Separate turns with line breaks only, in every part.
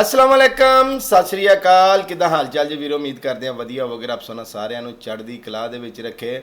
ਅਸਲਾਮ ਅਲੈਕਮ ਸਤਿ ਸ਼੍ਰੀ ਅਕਾਲ। ਕਿਦਾਂ ਹਾਲ ਚਾਲ ਜੀ ਵੀਰੋ? ਉਮੀਦ ਕਰਦੇ ਆ ਵਧੀਆ ਹੋਵੇਗਾ। ਆਪ ਸੋਨਾ ਸਾਰਿਆਂ ਨੂੰ ਚੜ੍ਹਦੀ ਕਲਾ ਦੇ ਵਿੱਚ ਰੱਖੇ।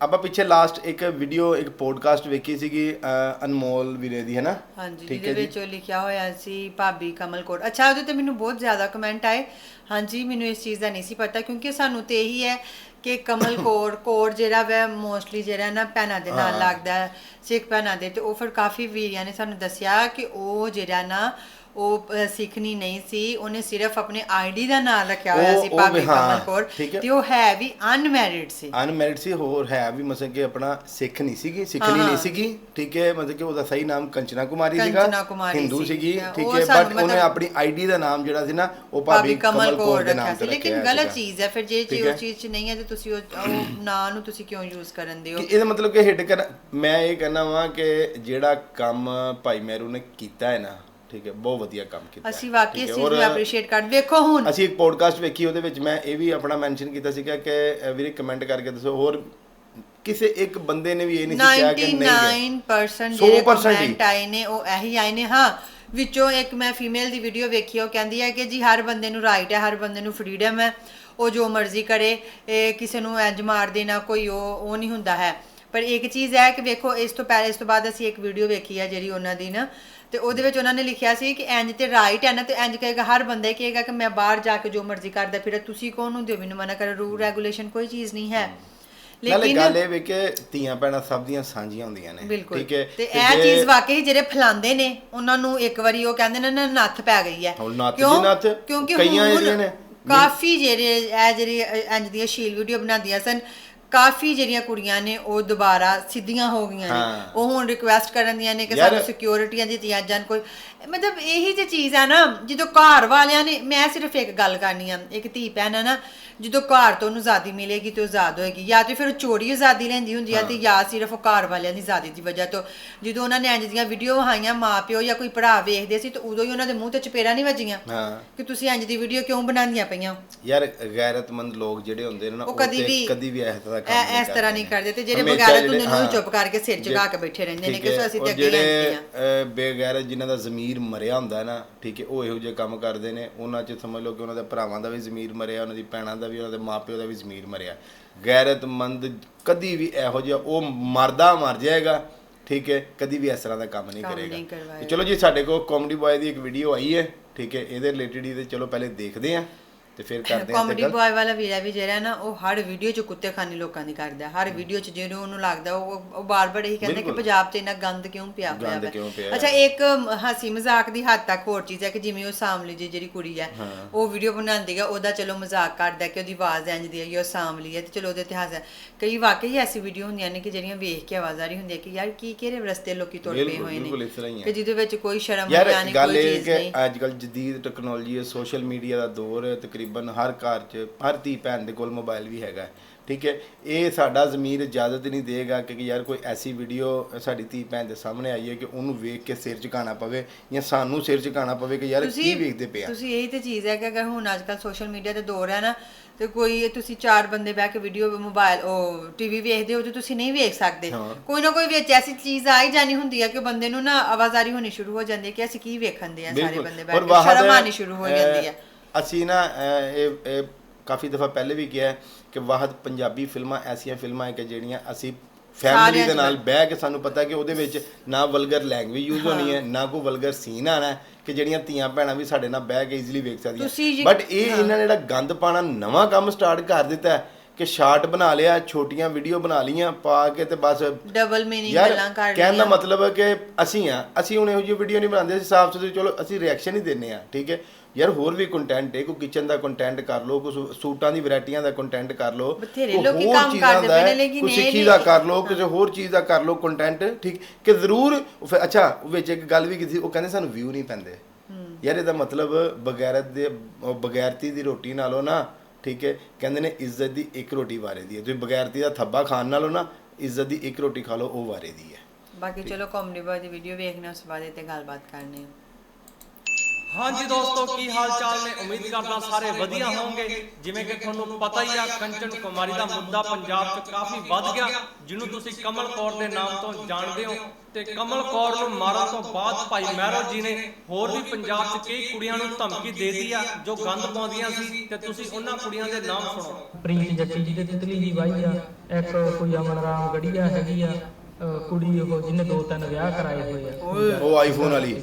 ਆਪਾਂ ਪਿੱਛੇ ਲਾਸਟ ਇੱਕ ਵੀਡੀਓ ਇੱਕ ਪੋਡਕਾਸਟ ਵੇਖੀ ਸੀਗੀ ਅਹ, ਅਨਮੋਲ ਵੀਰੇ ਦੀ ਹੈ ਨਾ?
ਹਾਂਜੀ
ਠੀਕ
ਜਿਹਦੇ
ਹੈ ਜੀ।
ਵਿੱਚ ਉਹ ਲਿਖਿਆ ਹੋਇਆ ਸੀ ਭਾਬੀ ਕਮਲ ਕੋਟ ਅੱਛਾ ਉਹਦੇ ਤੇ ਮੈਨੂੰ ਬਹੁਤ ਜ਼ਿਆਦਾ ਕਮੈਂਟ ਆਏ। ਹਾਂਜੀ ਮੈਨੂੰ ਇਸ ਚੀਜ਼ ਦਾ ਨਹੀਂ ਸੀ ਪਤਾ ਕਿਉਂਕਿ ਸਾਨੂੰ ਤੇ ਇਹੀ ਹੈ ਕਿ ਕਮਲ ਕੋਟ ਕੋਟ ਜਿਹੜਾ ਵੈ ਮੋਸਟਲੀ ਜਿਹੜਾ ਨਾ ਭੈਣਾਂ ਦੇ ਨਾਲ ਲੱਗਦਾ ਹੈ, ਸਿੱਖ ਭੈਣਾਂ ਦੇ ਤੇ ਉਹ ਫਿਰ ਕਾਫੀ ਵੀਰਿਆਂ ਨੇ ਸਾਨੂੰ ਦੱਸਿਆ ਕਿ ਉਹ ਜਿਹੜਾ ਨਾ ਉਹ ਅ, ਸਿੱਖਣੀ ਨਹੀਂ ਸੀ ਉਹਨੇ ਸਿਰਫ ਆਪਣੇ ਆਈਡੀ ਦਾ ਨਾਮ ਰੱਖਿਆ ਹੋਇਆ
ਉਹ-
ਸੀ
ਉਹ
ਭਾਬੀ
ਵੀ ਹਾਂ,
ਕਮਲ ਕੋਟ
ਠੀਕ ਹੈ।
ਤੇ ਉਹ ਹੈ ਵੀ ਅਨਮੈਰਿਡ ਸੀ
ਅਨਮੈਰਿਡ ਸੀ ਹੋਰ ਹੈ ਵੀ ਮਤਲਬ ਕਿ ਆਪਣਾ ਸਿੱਖ ਨਹੀਂ ਸੀਗੀ ਸਿੱਖਣੀ
ਹਾਂ,
ਨਹੀਂ
ਹਾਂ।
ਸੀਗੀ ਠੀਕ ਹੈ ਮਤਲਬ ਕਿ ਉਹਦਾ ਸਹੀ ਨਾਮ ਕੰਚਨਾ ਕੁਮਾਰੀ ਸੀਗਾ
ਕੁਮਾਰੀ
ਹਿੰਦੂ
ਸੀ।
ਸੀਗੀ ਠੀਕ ਹੈ
ਸਾਨੂੰ
ਬਟ ਉਹਨੇ
ਮਤਲਬ-
ਆਪਣੀ ਆਈਡੀ ਦਾ ਨਾਮ ਜਿਹੜਾ ਸੀ ਨਾ ਉਹ
ਭਾਬੀ ਕਮਲ
ਦੇ
ਰੱਖਿਆ
ਨਾਮ
ਸੀ
ਤੇ
ਲੇਕਿਨ ਗਲਤ
ਸੀਗਾ।
ਚੀਜ਼ ਹੈ ਫਿਰ ਜੇ
ਠੀਕ
ਚੀਜ਼
ਹੈ।
ਉਸ ਚੀਜ਼ 'ਚ ਨਹੀਂ ਹੈ ਤੇ ਤੁਸੀਂ ਉਹ ਉਹ ਨਾਂ ਨੂੰ ਤੁਸੀਂ ਕਿਉਂ ਯੂਜ਼ ਕਰਨ ਦਿਓ
ਕਿ ਇਹਦਾ ਮਤਲਬ ਕਿ ਹਿੱਟ ਕਰ ਮੈਂ ਇਹ ਕਹਿਣਾ ਵਾਂ ਕਿ ਜਿਹੜਾ ਕੰਮ ਭਾਈ ਮਹਿਰੂ ਨੇ ਕੀਤਾ ਹੈ ਨਾ ਠੀਕ ਹੈ ਬਹੁਤ ਵਧੀਆ ਕੰਮ ਕੀਤਾ
ਅਸੀਂ ਵਾਕਈ ਇਸ ਚੀਜ਼ ਨੂੰ ਐਪਰੀਸ਼ੀਏਟ ਕਰ ਵੇਖੋ ਹੁਣ।
ਅਸੀਂ ਇੱਕ ਪੋਡਕਾਸਟ ਵੇਖੀ ਉਹਦੇ ਵਿੱਚ ਮੈਂ ਇਹ ਵੀ ਆਪਣਾ ਮੈਂਸ਼ਨ ਕੀਤਾ ਸੀਗਾ ਕਿ ਵੀਰੇ ਕਮੈਂਟ ਕਰਕੇ ਦੱਸੋ ਹੋਰ ਕਿਸੇ ਇੱਕ ਬੰਦੇ ਨੇ ਵੀ ਇਹ ਨਹੀਂ ਕਿਹਾ ਕਿ ਨਹੀਂ ਹੈ।
99%
ਸੌ
ਜਿਹੜੇ। ਕਮੈਂਟ ਆਏ ਨੇ ਉਹ ਇਹੀ ਆਏ ਨੇ। ਹਾਂ ਵਿੱਚੋਂ ਇੱਕ ਮੈਂ ਫੀਮੇਲ ਦੀ ਵੀਡੀਓ ਵੇਖੀ ਉਹ ਕਹਿੰਦੀ ਹੈ ਕਿ ਜੀ ਹਰ ਬੰਦੇ ਨੂੰ ਰਾਈਟ ਹੈ ਹਰ ਬੰਦੇ ਨੂੰ ਫਰੀडम ਹੈ। ਉਹ ਜੋ ਮਰਜ਼ੀ ਕਰੇ ਇਹ ਕਿਸੇ ਨੂੰ ਇੰਜ ਮਾਰ ਦੇਣਾ ਕੋਈ ਉਹ ਉਹ ਨਹੀਂ ਹੁੰਦਾ ਹੈ। ਪਰ ਇੱਕ ਚੀਜ਼ ਹੈ ਕਿ ਵੇਖੋ ਇਸ ਤੋਂ ਪਹਿਲੇ ਇਸ ਤੋਂ ਬਾਅਦ ਅਸੀਂ ਇੱਕ ਵੀਡੀਓ ਵੇਖੀ ਹੈ ਜਿਹੜੀ ਉਹਨਾਂ ਦੀ ਨਾ ਤੇ ਉਹਦੇ ਵਿੱਚ ਉਹਨਾਂ ਨੇ ਲਿਖਿਆ ਸੀ ਕਿ ਇੰਜ ਤੇ ਰਾਈਟ ਹੈ ਨਾ ਤੇ ਇੰਜ ਕਹੇਗਾ ਹਰ ਬੰਦਾ ਹੀ ਕਹੇਗਾ ਕਿ ਮੈਂ ਬਾਹਰ ਜਾ ਕੇ ਜੋ ਮਰਜ਼ੀ ਕਰਦਾ ਫਿਰ ਤੁਸੀਂ ਕੌਣ ਹੁੰਦੇ ਹੋ? ਮੈਨੂੰ ਮਨਾ ਕਰ ਰੂਲ ਰੈਗੂਲੇਸ਼ਨ ਕੋਈ ਚੀਜ਼ ਨਹੀਂ ਹੈ।
ਗੱਲ ਇਹ ਵੀ ਕਿ ਧੀਆਂ ਭੈਣਾਂ ਸਭ ਦੀਆਂ ਸਾਂਝੀਆਂ ਹੁੰਦੀਆਂ ਨੇ ਠੀਕ ਹੈ?
ਤੇ ਇਹ ਚੀਜ਼ ਵਾਕਈ ਜਿਹੜੇ ਫਲਾਉਂਦੇ ਨੇ ਉਹਨਾਂ ਨੂੰ ਇੱਕ ਵਾਰੀ ਉਹ ਕਹਿੰਦੇ ਨੇ ਨਾ ਨੱਥ ਪੈ ਗਈ ਹੈ। ਕਿਉਂ? ਕਿਉਂਕਿ
ਕਈਆਂ ਜਿਹੜੀਆਂ ਨੇ-
ਕਾਫੀ ਜਿਹੜੇ ਇਹ ਜਿਹੜੀ ਇੰਜ ਦੀਆਂ ਸ਼ੀਲ ਵੀਡੀਓ ਬਣਾਉਂਦੀਆਂ ਸਨ ਕਾਫੀ ਜਿਹੜੀਆਂ ਕੁੜੀਆਂ ਨੇ ਉਹ ਦੁਬਾਰਾ ਸਿੱਧੀਆਂ ਹੋ ਗਈਆਂ ਨੇ। ਉਹ ਹੁਣ ਰਿਕੁਐਸਟ ਕਰਨ ਦੀਆਂ ਨੇ ਕਿ ਸਾਨੂੰ ਸਿਕਿਉਰਿਟੀਆਂ ਦਿੱਤੀਆਂ ਜਾਣ ਕੋਈ ਮਤਲਬ ਇਹੀ ਜਿਹੀ ਚੀਜ਼ ਆ ਨਾ ਜਦੋਂ ਘਰ ਵਾਲਿਆਂ ਨੇ ਮੈਂ ਸਿਰਫ ਇੱਕ ਗੱਲ ਕਰਨੀ ਆ ਇੱਕ ਧੀ ਭੈਣ ਆ ਨਾ ਜਦੋਂ ਘਰ ਤੋਂ ਉਹਨੂੰ ਆਜ਼ਾਦੀ ਮਿਲੇਗੀ ਤੇ ਉਹ ਆਜ਼ਾਦ ਹੋਏਗੀ ਜਾਂ ਤੇ ਫਿਰ ਉਹ ਚੋਰੀ ਆਜ਼ਾਦੀ ਲੈਂਦੀ ਹੁੰਦੀ ਆ ਤੇ ਜਾਂ ਸਿਰਫ ਉਹ ਘਰ ਵਾਲਿਆਂ ਦੀ ਆਜ਼ਾਦੀ ਦੀ ਵਜ੍ਹਾ ਤੋਂ। ਜਦੋਂ ਉਹਨਾਂ ਨੇ ਇੰਜ ਦੀਆਂ ਵੀਡੀਓ ਵਹਾਈਆਂ ਮਾਪਿਓ ਜਾਂ ਕੋਈ ਭਰਾ ਵੇਖਦੇ ਸੀ ਤੇ ਉਦੋਂ ਹੀ ਉਹਨਾਂ ਦੇ ਮੂੰਹ ਤੇ ਚਪੇੜਾਂ ਨਹੀਂ ਵੱਜੀਆਂ
ਹਾਂ।
ਕਿ ਤੁਸੀਂ ਇੰਜ ਦੀ ਵੀਡੀਓ ਕਿਉਂ ਬਣਾਉਂਦੀਆਂ ਪਈਆਂ?
ਯਾਰ ਗੈਰਤਮੰਦ ਲੋਕ ਜਿਹੜੇ ਹੁੰਦੇ ਨੇ ਨਾ
ਉਹ ਕਦੀ ਵੀ
ਕਦੀ ਵੀ ਇਸ ਤਰ੍ਹਾਂ ਕੰਮ
ਇਸ ਤਰ੍ਹਾਂ ਨਹੀਂ ਕਰਦੇ ਤੇ ਜਿਹੜੇ ਬਗੈਰਤ ਹੁੰਦੇ ਨੇ ਉਹ। ਚੁੱਪ ਕਰਕੇ ਸਿਰ ਝੁਕਾ ਕੇ ਬੈਠੇ ਰਹਿੰਦੇ ਨੇ ਕਿ ਅਸੀਂ ਤੇ ਅੱਗੇ ਆਂਦੇ ਆ
ਬੇਗੈਰਤ ਜਿਨ੍ਹਾਂ ਦਾ ਜ਼ਮੀਰ ਮਰਿਆ ਹੁੰਦਾ ਨਾ ਠੀਕ ਹੈ ਉਹ ਇਹੋ ਜਿਹੇ ਕੰਮ ਕਰਦੇ ਨੇ ਉਹਨਾਂ 'ਚ ਸਮਝ ਲਓ ਕਿ ਉਹਨਾਂ ਦੇ ਭਰਾਵਾਂ ਦਾ ਵੀ ਜ਼ਮੀਰ ਮਰਿਆ ਉਹਨਾਂ ਦੀ ਭੈਣਾਂ ਦਾ ਵੀ ਉਹਨਾਂ ਦੇ ਮਾਪਿਓ ਦਾ ਵੀ ਜ਼ਮੀਰ ਮਰਿਆ। ਗੈਰਤਮੰਦ ਕਦੀ ਵੀ ਇਹੋ ਜਿਹਾ ਉਹ ਮਰਦਾ ਮਰ ਜਾਏਗਾ ਠੀਕ ਹੈ ਕਦੀ ਵੀ ਇਸ ਤਰ੍ਹਾਂ ਦਾ ਕੰਮ ਨਹੀਂ ਕਰੇਗਾ। ਚਲੋ ਜੀ ਸਾਡੇ ਕੋਲ ਕਾਮੇਡੀ ਬॉय ਦੀ ਇੱਕ ਵੀਡੀਓ ਆਈ ਹੈ ਠੀਕ ਹੈ ਇਹਦੇ ਰਿਲੇਟਡ ਹੀ ਤੇ ਚਲੋ ਪਹਿਲੇ ਦੇਖਦੇ ਆਂ ਤੇ ਫਿਰ ਕਰਦੇ ਆਂ
ਕਾਮੇਡੀ ਬॉय ਵਾਲਾ ਵੀਰਾ ਵੀ ਜਿਹੜਾ ਨਾ ਉਹ ਹਰ ਵੀਡੀਓ 'ਚ ਕੁੱਤੇ ਖਾਨੀ ਲੋਕਾਂ ਦੀ ਕਰਦਾ। ਹਰ ਵੀਡੀਓ 'ਚ ਜਿਹਨੂੰ ਉਹਨੂੰ ਲੱਗਦਾ ਉਹ ਉਹ ਬਾਰ-ਬਾਰ ਇਹੀ ਕਹਿੰਦਾ ਕਿ। ਪੰਜਾਬ 'ਚ ਇੰਨਾ ਗੰਦ ਕਿਉਂ ਪਿਆ ਹੋਇਆ ਅੱਛਾ ਇੱਕ ਹਾਸੀ ਮਜ਼ਾਕ ਦੀ ਹੱਦ ਤੱਕ ਹੋਰ ਚੀਜ਼ ਹੈ ਕਿ ਜਿਵੇਂ ਉਹ ਸਾਮਲੀ ਜੀ ਜਿਹੜੀ ਕੁੜੀ ਹੈ ਉਹ ਵੀਡੀਓ ਬਣਾਉਂਦੀ ਹੈ ਉਹਦਾ ਚਲੋ ਮਜ਼ਾਕ ਕਰਦਾ ਕਿ ਉਹਦੀ ਆਵਾਜ਼ ਇੰਜ ਦੀ ਹੈ ਉਹ ਸਾਮਲੀ ਹੈ ਤੇ ਚਲੋ ਉਹਦੇ ਇਤਿਹਾਸ ਹੈ। ਕਈ ਵਾਕਈ ਐਸੀ ਵੀਡੀਓ ਹੁੰਦੀਆਂ ਨੇ ਕਿ ਜਿਹੜੀਆਂ ਵੇਖ ਕੇ ਆਵਾਜ਼ ਆ ਰਹੀ ਹੁੰਦੀ ਹੈ ਕਿ ਯਾਰ ਕੀ ਕਿਹੜੇ ਰਸਤੇ ਲੋਕੀ ਤੁਰ ਪਏ ਹੋਏ ਨੇ। ਕਿ ਜਿਹਦੇ ਵਿੱਚ ਕੋਈ ਸ਼ਰਮ
ਯਾਰ
ਨਹੀਂ
ਗੱਲ
ਕੋਈ
ਇਹ
ਚੀਜ਼
ਕਿ
ਨਹੀਂ।
ਅੱਜ ਕੱਲ ਜਦੀਦ ਟੈਕਨੋਲੋਜੀ ਹੈ ਸੋਸ਼ਲ ਮੀਡੀਆ ਦਾ ਦੌਰ ਹੈ ਤਕਰੀਬਨ ਹਰ ਘਰ 'ਚ ਹਰ ਧੀ ਭੈਣ ਦੇ ਕੋਲ ਮੋਬਾਈਲ ਵੀ ਹੈਗਾ ਠੀਕ ਹੈ ਇਹ ਸਾਡਾ ਜ਼ਮੀਰ ਇਜਾਜ਼ਤ ਨਹੀਂ ਦੇਗਾ ਕਿ ਯਾਰ ਕੋਈ ਐਸੀ ਵੀਡੀਓ ਸਾਡੀ ਧੀ ਭੈਣ ਦੇ ਸਾਹਮਣੇ ਆਈ ਹੈ ਕਿ ਉਹਨੂੰ ਵੇਖ ਕੇ ਸਿਰ ਝੁਕਾਉਣਾ ਪਵੇ ਜਾਂ ਸਾਨੂੰ ਸਿਰ ਝੁਕਾਉਣਾ ਪਵੇ ਕਿ ਯਾਰ ਕੀ ਵੇਖਦੇ ਪਿਆ
ਤੁਸੀਂ ਇਹੀ ਤੇ ਚੀਜ਼ ਹੈ ਕਿ ਅਗਰ ਹੁਣ ਅੱਜ ਕੱਲ ਸੋਸ਼ਲ ਮੀਡੀਆ ਤੇ ਦੌਰ ਹੈ ਨਾ ਤੇ ਕੋਈ ਤੁਸੀਂ ਚਾਰ ਬੰਦੇ ਬਹਿ ਕੇ ਵੀਡੀਓ ਮੋਬਾਈਲ ਉਹ ਟੀਵੀ ਵੇਖਦੇ ਹੋ ਤੇ ਤੁਸੀਂ ਨਹੀਂ ਵੇਖ ਸਕਦੇ। ਕੋਈ ਨਾ ਕੋਈ ਵਿੱਚ ਐਸੀ ਚੀਜ਼ ਆ ਹੀ ਜਾਣੀ ਹੁੰਦੀ ਹੈ ਕਿ ਬੰਦੇ ਨੂੰ ਨਾ ਆਵਾਜ਼ਾਰੀ ਹੋਣੀ ਸ਼ੁਰੂ ਹੋ ਜਾਂਦੀ ਹੈ ਕਿ ਅਸੀਂ ਕੀ ਵੇਖਣ ਦੇ ਆ ਸਾਰੇ। ਬੰਦੇ ਬੈਠ ਕੇ ਸ਼ਰਮ ਆਣੀ ਸ਼ੁਰੂ ਹੋ ਜਾਂਦੀ ਹੈ
ਅਸੀਂ ਨਾ ਅਹ, ਇਹ ਇਹ ਕਾਫੀ ਦਫਾ ਪਹਿਲੇ ਵੀ ਕਿਹਾ ਹੈ ਕਿ ਵਾਹਦ ਪੰਜਾਬੀ ਫਿਲਮਾਂ ਐਸੀਆਂ ਫਿਲਮਾਂ ਹੈ ਕਿ ਜਿਹੜੀਆਂ ਅਸੀਂ ਫੈਮਿਲੀ
ਸਾਰਿਆਂ
ਦੇ
ਚ
ਨਾਲ ਬਹਿ ਕੇ ਸਾਨੂੰ ਪਤਾ ਕਿ ਉਹਦੇ ਵਿੱਚ ਨਾ ਵਲਗਰ ਲੈਂਗੁਏਜ ਯੂਜ਼ ਹੋਣੀ ਹੈ ਨਾ ਕੋਈ ਵਲਗਰ ਸੀਨ ਆਣਾ ਹੈ ਕਿ ਜਿਹੜੀਆਂ ਧੀਆਂ ਭੈਣਾਂ ਵੀ ਸਾਡੇ ਨਾਲ ਬਹਿ ਕੇ ਈਜ਼ੀਲੀ ਵੇਖ
ਤੁਸੀਂ
ਸਕਦੀਆਂ
ਜੀ-
ਬਟ ਇਹ ਇਹਨਾਂ ਨੇ ਜਿਹੜਾ ਗੰਦ ਪਾਣਾ ਨਵਾਂ ਕੰਮ ਸਟਾਰਟ ਕਰ ਦਿੱਤਾ ਹੈ ਕਿ ਸ਼ਾਰਟ ਬਣਾ ਲਿਆ ਛੋਟੀਆਂ ਵੀਡੀਓ ਬਣਾ ਲੀਆਂ ਪਾ ਕੇ ਤੇ ਬਸ
ਡਬਲ ਮੀਨਿੰਗ
ਯਾਰ
ਗੱਲਾਂ ਕਰ
ਕਹਿਣ ਦਾ
ਲਈਆਂ।
ਮਤਲਬ ਹੈ ਕਿ ਅਸੀਂ ਆ ਅਸੀਂ ਹੁਣ ਇਹੋ ਜਿਹੀ ਵੀਡੀਓ ਨਹੀਂ ਬਣਾਉਂਦੇ ਅਸੀਂ ਸਾਫ਼ ਸੁਥਰੀ ਚਲੋ ਅਸੀਂ ਰਿਐਕਸ਼ਨ ਹੀ ਦਿੰਨੇ ਆ ਠੀਕ ਹੈ? ਯਾਰ ਹੋਰ ਵੀ ਕੰਟੈਂਟ ਹੈ ਕੋਈ ਕਿਚਨ ਦਾ ਕੰਟੈਂਟ ਕਰ ਲਓ ਕੋਈ ਸੂਟਾਂ ਦੀ ਵੈਰਾਈਟੀਆਂ ਦਾ ਕੰਟੈਂਟ ਕਰ ਲਓ
ਬਥੇਰੇ ਲੋਕੀ ਕੰਮ ਕਰਦੇ ਪਏ ਨੇ, ਲੇਕਿਨ
ਕੋਈ ਸਿੱਖੀ ਦਾ ਕਰ ਲਓ ਕਿਸੇ ਹੋਰ ਚੀਜ਼ ਦਾ ਕਰ ਲਓ ਕੰਟੈਂਟ ਠੀਕ ਕਿ ਜ਼ਰੂਰ ਅੱਛਾ ਵਿੱਚ ਇੱਕ ਗੱਲ ਵੀ ਕੀਤੀ ਉਹ ਕਹਿੰਦੇ ਸਾਨੂੰ ਵਿਊ ਨਹੀਂ ਪੈਂਦੇ। ਯਾਰ ਇਹਦਾ ਮਤਲਬ ਬਗੈਰਤ ਦੇ ਬਗੈਰਤੀ ਦੀ ਰੋਟੀ ਨਾਲੋਂ ਨਾ ਠੀਕ ਹੈ ਕਹਿੰਦੇ ਨੇ ਇੱਜ਼ਤ ਦੀ ਇੱਕ ਰੋਟੀ ਵਾਰੇ ਦੀ ਹੈ। ਤੁਸੀਂ ਬਗੈਰਤੀ ਦਾ ਥੱਬਾ ਖਾਣ ਨਾਲੋਂ ਨਾ ਇੱਜ਼ਤ ਦੀ ਇੱਕ ਰੋਟੀ ਖਾ ਲਓ ਉਹ ਵਾਰੇ ਦੀ ਹੈ।
ਬਾਕੀ ਚਲੋ ਕਾਮੇਡੀ ਬॉय ਦੀ ਵੀਡੀਓ ਵੇਖਣਾ ਉਸ ਇਹ ਤੇ ਗੱਲਬਾਤ ਕਰਨੀ
ਹਾਂਜੀ ਦੋਸਤੋ ਕੀ ਹਾਲ ਚਾਲ ਨੇ? ਉਮੀਦ ਕਰਦਾ ਸਾਰੇ ਵਧੀਆ ਹੋਵੋਗੇ। ਜਿਵੇਂ ਕਿ ਤੁਹਾਨੂੰ ਪਤਾ ਹੀ ਆ ਕੰਚਨ ਕੁਮਾਰੀ ਦਾ ਮੁੱਦਾ ਪੰਜਾਬ 'ਚ ਕਾਫੀ ਵੱਧ ਗਿਆ ਜਿਹਨੂੰ ਤੁਸੀਂ ਕਮਲ ਕੌਰ ਦੇ ਨਾਮ ਤੋਂ ਜਾਣਦੇ ਹੋ। ਤੇ ਕਮਲ ਕੌਰ ਨੂੰ ਮਾਰਨ ਤੋਂ ਬਾਅਦ ਭਾਈ ਮਹਿਰੋ ਜੀ ਨੇ ਹੋਰ ਵੀ ਪੰਜਾਬ 'ਚ ਕਈ ਕੁੜੀਆਂ ਨੂੰ ਧਮਕੀ ਦੇ ਦਿੱਤੀ ਆ ਜੋ ਗੰਦ ਪਾਉਂਦੀਆਂ ਸੀ ਤੇ ਤੁਸੀਂ ਉਹਨਾਂ ਕੁੜੀਆਂ ਦੇ ਨਾਮ ਸੁਣੋ।
ਪ੍ਰੀਤ ਜੱਟੀ ਜੀ ਦੇ ਤਿਤਲੀ ਦੀ ਵਾਈ ਆ ਇੱਕ ਕੋਈ ਅਮਨ ਰਾਮ ਗੜੀਆ ਹੈਗੀ ਆ ਕੁੜੀ ਉਹ ਜਿਹਨੇ ਦੋ ਤਿੰਨ ਵਿਆਹ ਕਰਾਏ ਹੋਏ ਆ
ਉਹ ਆਈਫੋਨ ਵਾਲੀ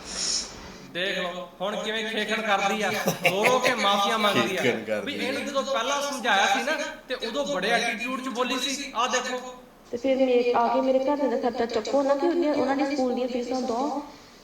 ਦੇਖ ਲਓ ਹੁਣ ਕਿਵੇਂ ਖੇਖਣ ਕਰਦੀ ਆ। ਰੋ ਰੋ ਕੇ ਮਾਫੀਆਂ ਮੰਗਦੀ ਆ। ਵੀ ਇਹਨੂੰ ਜਦੋਂ ਪਹਿਲਾਂ ਸਮਝਾਇਆ ਸੀ ਨਾ ਤੇ ਉਦੋਂ ਬੜੇ ਐਟੀਟਿਊਡ 'ਚ ਬੋਲੀ ਸੀ। ਆ ਦੇਖੋ।
ਤੇ ਫਿਰ ਮੇਰੇ ਆ ਕੇ ਮੇਰੇ ਘਰ ਦਾ ਖਰਚਾ ਚੱਕੋ ਨਾ ਕਿ ਉਹਨਾਂ ਦੀ ਸਕੂਲ ਦੀਆਂ ਫੀਸਾਂ ਦੋ।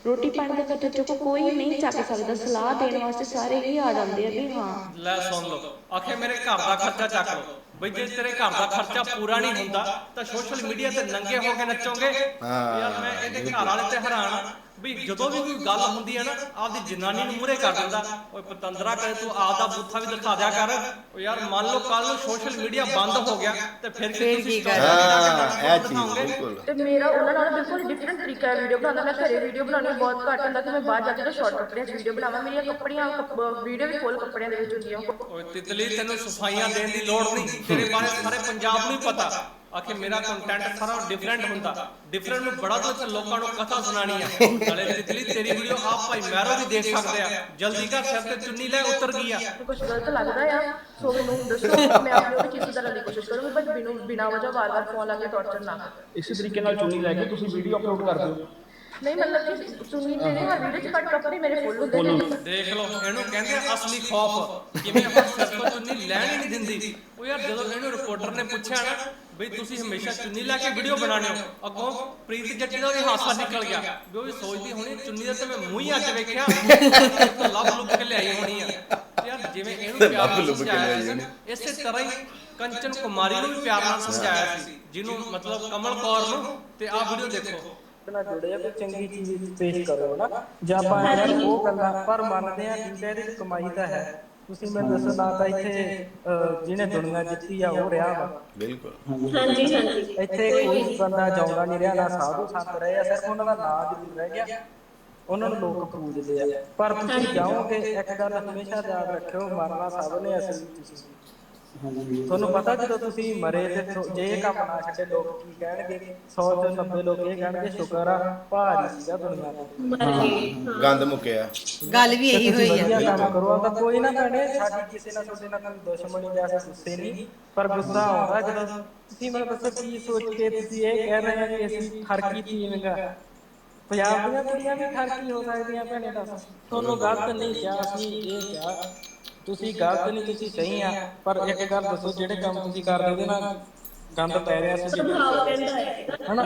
ਰੋਟੀ ਪਾਣੀ ਦਾ ਖਰਚਾ ਚੱਕੋ ਕੋਈ ਨਹੀਂ ਚੱਕ ਸਕਦਾ। ਸਲਾਹ ਦੇਣ ਵਾਸਤੇ ਸਾਰੇ ਹੀ ਆ ਜਾਂਦੇ ਆ ਵੀ ਹਾਂ।
ਲੈ ਸੁਣ ਲਓ ਆਖੇ ਮੇਰੇ ਘਰ ਦਾ ਖਰਚਾ ਚੱਕ ਲਓ। ਬਈ ਜੇ ਤੇਰੇ ਘਰ ਦਾ ਖਰਚਾ ਪੂਰਾ ਨਹੀਂ ਹੁੰਦਾ ਤਾਂ ਸੋਸ਼ਲ ਮੀਡੀਆ ਤੇ ਨੰਗੇ ਹੋ ਕੇ ਨੱਚੋਗੇ।
ਹਾਂ,
ਯਾਰ ਮੈਂ ਇਹਦੇ ਘਰ ਵਾਲੇ ਤੇ ਹੈਰਾਨ ਆ। ਵੀ ਜਦੋਂ ਵੀ ਕੋਈ ਗੱਲ ਹੁੰਦੀ ਹੈ ਨਾ ਆਪਦੀ ਜਨਾਨੀ ਨੂੰ ਮੂਹਰੇ ਕਰ ਦਿੰਦਾ ਓਏ ਪਤੰਦਰਾ ਕਰੇ ਤੂੰ ਆਪਦਾ ਬੁੱਥਾ ਵੀ ਦਿਖਾ ਦਿਆ ਕਰ। ਓ ਯਾਰ ਮੰਨ ਲਓ ਕੱਲ ਨੂੰ ਸੋਸ਼ਲ ਮੀਡੀਆ ਬੰਦ ਹੋ ਗਿਆ ਤੇ ਫਿਰ ਕੀ
ਫਿਰ
ਤੁਸੀਂ
ਕੀ
story
ਕਰਨਾ?
ਬਣਾ ਕੇ
ਹਾਂ ਇਹ ਚੀਜ਼
ਦਿਖਾਓਗੇ?
ਬਿਲਕੁਲ।
ਤੇ ਮੇਰਾ ਉਹਨਾਂ ਨਾਲ ਬਿਲਕੁਲ ਡਿਫਰੈਂਟ ਤਰੀਕਾ ਹੈ ਵੀਡੀਓ ਬਣਾਉਣ ਦਾ। ਮੈਂ ਘਰੇ ਵੀਡੀਓ ਬਣਾਉਣੀ ਬਹੁਤ ਘੱਟ ਹੁੰਦਾ ਕਿ ਮੈਂ ਬਾਹਰ ਜਾ ਕੇ ਤਾਂ ਸ਼ਾਰਟ ਕੱਪੜਿਆਂ 'ਚ ਵੀਡੀਓ ਬਣਾਵਾਂ। ਮੇਰੀਆਂ ਕੱਪੜੀਆਂ ਵੀਡੀਓ ਵੀ ਫੁੱਲ ਕੱਪੜਿਆਂ ਦੇ ਵਿੱਚ ਹੁੰਦੀਆਂ।
ਓਏ ਤਿਤਲੀ ਤੈਨੂੰ ਸਫਾਈਆਂ ਦੇਣ ਦੀ ਲੋੜ ਨਹੀਂ। ਤੇਰੇ ਬਾਰੇ ਸਾਰੇ ਪੰਜਾਬ ਨੂੰ ਹੀ ਪਤਾ। ਆਖੇ ਮੇਰਾ ਕੰਟੈਂਟ ਸਾਰਾ ਡਿਫਰੈਂਟ ਹੁੰਦਾ। ਡਿਫਰੈਂਟ ਨੂੰ ਬੜਾ ਤੋਂ ਲੋਕਾਂ ਨੂੰ ਕਥਾ ਸੁਣਾਣੀ ਆ। ਨਾਲੇ ਤਿਤਲੀ ਤੇਰੀ ਵੀਡੀਓ ਆਪ ਭਾਈ ਮਹਿਰੋ ਵੀ ਦੇਖ ਸਕਦੇ ਆ। ਜਲਦੀ ਕਰ ਸਿਰ ਤੇ ਚੁੰਨੀ ਲੈ ਉਤਰ ਗਈ ਆ।
ਕੁਝ ਗਲਤ ਲੱਗਦਾ ਆ। ਸੋ ਮੈਨੂੰ ਦੱਸੋ ਮੈਂ ਆਪਣੀ ਉਹ ਚੀਜ਼ ਸੁਧਾਰਨ ਦੀ ਕੋਸ਼ਿਸ਼ ਕਰੂੰਗੀ ਬਟ ਬਿਨੂ ਬਿਨਾਂ ਵਜ੍ਹਾ ਵਾਰ-ਵਾਰ ਫੋਨ ਲਾ ਕੇ ਟੌਰਚਰ ਨਾ
ਇਸੇ ਤਰੀਕੇ ਨਾਲ ਚੁੰਨੀ ਲੈ ਕੇ ਤੁਸੀਂ ਵੀਡੀਓ ਅਪਲੋਡ ਕਰ ਦਿਓ।
ਨਹੀਂ ਮਤਲਬ ਕਿ ਸੁਣੀ ਮੇਰੇ ਹਰ ਵੀਡੀਓ 'ਚ ਕੱਟ ਕੱਪੜੇ ਮੇਰੇ ਫੁੱਲ ਹੁੰਦੇ ਨੇ।
ਦੇਖ ਲਓ ਇਹਨੂੰ ਕਹਿੰਦੇ ਆ ਅਸਲੀ ਖੌਫ। ਕਿਵੇਂ ਹੁਣ ਸਿਰ ਤੋਂ ਚੁੰਨੀ ਲੈਣ ਹੀ ਨਹੀਂ ਦਿੰਦੀ। ਉਹ ਯਾਰ ਜਦੋਂ ਇਹਨੂੰ ਰਿਪੋਰਟਰ ਨੇ ਪੁੱਛਿਆ ਨਾ ਬਈ ਤੁਸੀਂ ਹਮੇਸ਼ਾ ਚੁੰਨੀ ਲੈ ਕੇ ਵੀਡੀਓ ਬਣਾਉਂਦੇ ਹੋ। ਅੱਗੋਂ ਪ੍ਰੀਤ ਜੱਟੀ ਦਾ ਵੀ ਹਾਸਾ ਨਿਕਲ ਗਿਆ। ਵੀ ਉਹ ਵੀ ਸੋਚਦੀ ਹੋਣੀ ਚੁੰਨੀ ਦਾ ਤਾਂ ਮੈਂ ਮੂੰਹ ਹੀ ਅੱਜ ਵੇਖਿਆ। ਲੱਭ ਲੁੱਭ ਕੇ ਲਿਆਈ ਹੋਣੀ ਆ। ਯਾਰ ਜਿਵੇਂ ਇਹਨੂੰ ਪਿਆਰ ਨਾਲ
ਲੱਭ ਲੁੱਭ ਕੇ
ਸਮਝਾਇਆ
ਲਿਆਈ
ਸੀ ਇਸੇ ਤਰ੍ਹਾਂ ਹੀ ਕੰਚਨ ਕੁਮਾਰੀ ਨੂੰ ਵੀ ਪਿਆਰ ਨਾਲ ਸਮਝਾਇਆ ਸੀ। ਜਿਹਨੂੰ ਮਤਲਬ ਕਮਲ ਕੌਰ ਨੂੰ ਤੇ ਆਹ ਵੀਡੀਓ ਦੇਖੋ।
ਨਾਲ ਜੁੜੇ ਆ ਕੋਈ ਚੰਗੀ ਚੀਜ਼ ਪੇਸ਼ ਕਰੋ ਨਾ। ਜੇ ਆਪਾਂ ਉਹ ਗੱਲਾਂ ਪਰ ਮੰਨਦੇ ਆ ਜਿੰਦੇ ਦੀ ਕਮਾਈ ਤਾਂ ਹੈ। ਤੁਸੀਂ ਮੈਨੂੰ ਦੱਸੋ ਨਾ ਤਾਂ ਇੱਥੇ ਅਹ, ਜਿਹਨੇ ਦੁਨੀਆ ਜਿੱਤੀ ਆ ਉਹ ਰਿਹਾ ਵਾ।
ਬਿਲਕੁਲ।
ਹਾਂਜੀ ਹਾਂਜੀ।
ਇੱਥੇ ਕੋਈ ਬੰਦਾ ਜਾਉਂਦਾ ਨਹੀਂ ਰਿਹਾ ਨਾ ਸਾਧੂ ਸੰਤ ਰਹੇ ਆ। ਸਿਰਫ ਉਹਨਾਂ ਦਾ ਨਾਮ ਜ਼ਰੂਰ ਰਹਿ ਗਿਆ। ਉਹਨਾਂ ਨੂੰ ਲੋਕ ਪੂਜਦੇ ਆ। ਪਰ ਤੁਸੀਂ ਜਾਓਗੇ ਇੱਕ ਗੱਲ ਹਮੇਸ਼ਾ ਯਾਦ ਰੱਖਿਓ ਮਰਨਾ ਸਭ ਨੇ ਅਸਲੀ ਤੁਸੀਂ। ਤੁਹਾਨੂੰ ਪਤਾ ਜਦੋਂ ਤੁਸੀਂ ਮਰੇ ਤੇ ਜੇ ਇਹ ਕੰਮ ਨਾ ਛੱਡੇ ਲੋਕ ਕੀ ਕਹਿਣਗੇ? 100 ਤੋਂ 90 ਲੋਕ ਇਹ ਕਹਿਣਗੇ ਸ਼ੁਕਰ ਆ ਭਾਜੀ ਸੀਗਾ ਦੁਨੀਆ ਤੇ
ਗੰਦ ਮੁੱਕਿਆ।
ਗੱਲ ਵੀ ਇਹੀ ਹੋਈ ਆ।
ਵਧੀਆ ਕੰਮ ਕਰੋ ਆਪਦਾ ਕੋਈ ਨਾ ਭੈਣੇ ਸਾਡੀ ਕਿਸੇ ਨਾਲ ਤੁਹਾਡੇ ਨਾਲ ਕੋਈ ਦੁਸ਼ਮਣੀ ਜਾਂ ਅਸੀਂ ਗੁੱਸੇ ਨਹੀਂ ਪਰ ਗੁੱਸਾ ਆਉਂਦਾ ਜਦੋਂ ਤੁਸੀਂ ਮੈਨੂੰ ਦੱਸੋ ਕੀ ਸੋਚ ਕੇ ਤੁਸੀਂ ਇਹ ਕਹਿ ਰਹੇ ਹੋ ਕਿ ਅਸੀਂ ਠਰਕੀ ਟੀਮ ਗਾ ਪੰਜਾਬ ਦੀਆਂ ਕੁੜੀਆਂ ਵੀ ਠਰਕੀ ਹੋ ਸਕਦੀਆਂ ਭੈਣੇ ਦੱਸ। ਤੁਹਾਨੂੰ ਗਲਤ ਨਹੀਂ ਕਿਹਾ ਅਸੀਂ ਇਹ ਕਿਹਾ। ਤੁਸੀਂ ਗਲਤ ਨਹੀਂ ਤੁਸੀਂ ਸਹੀ ਆ। ਪਰ ਇੱਕ ਗੱਲ ਦੱਸੋ ਜਿਹੜੇ ਕੰਮ ਤੁਸੀਂ ਕਰਦੇ ਉਹਦੇ ਨਾਲ ਗੰਦ ਪੈ ਰਿਹਾ ਸੀ ਹਨਾ?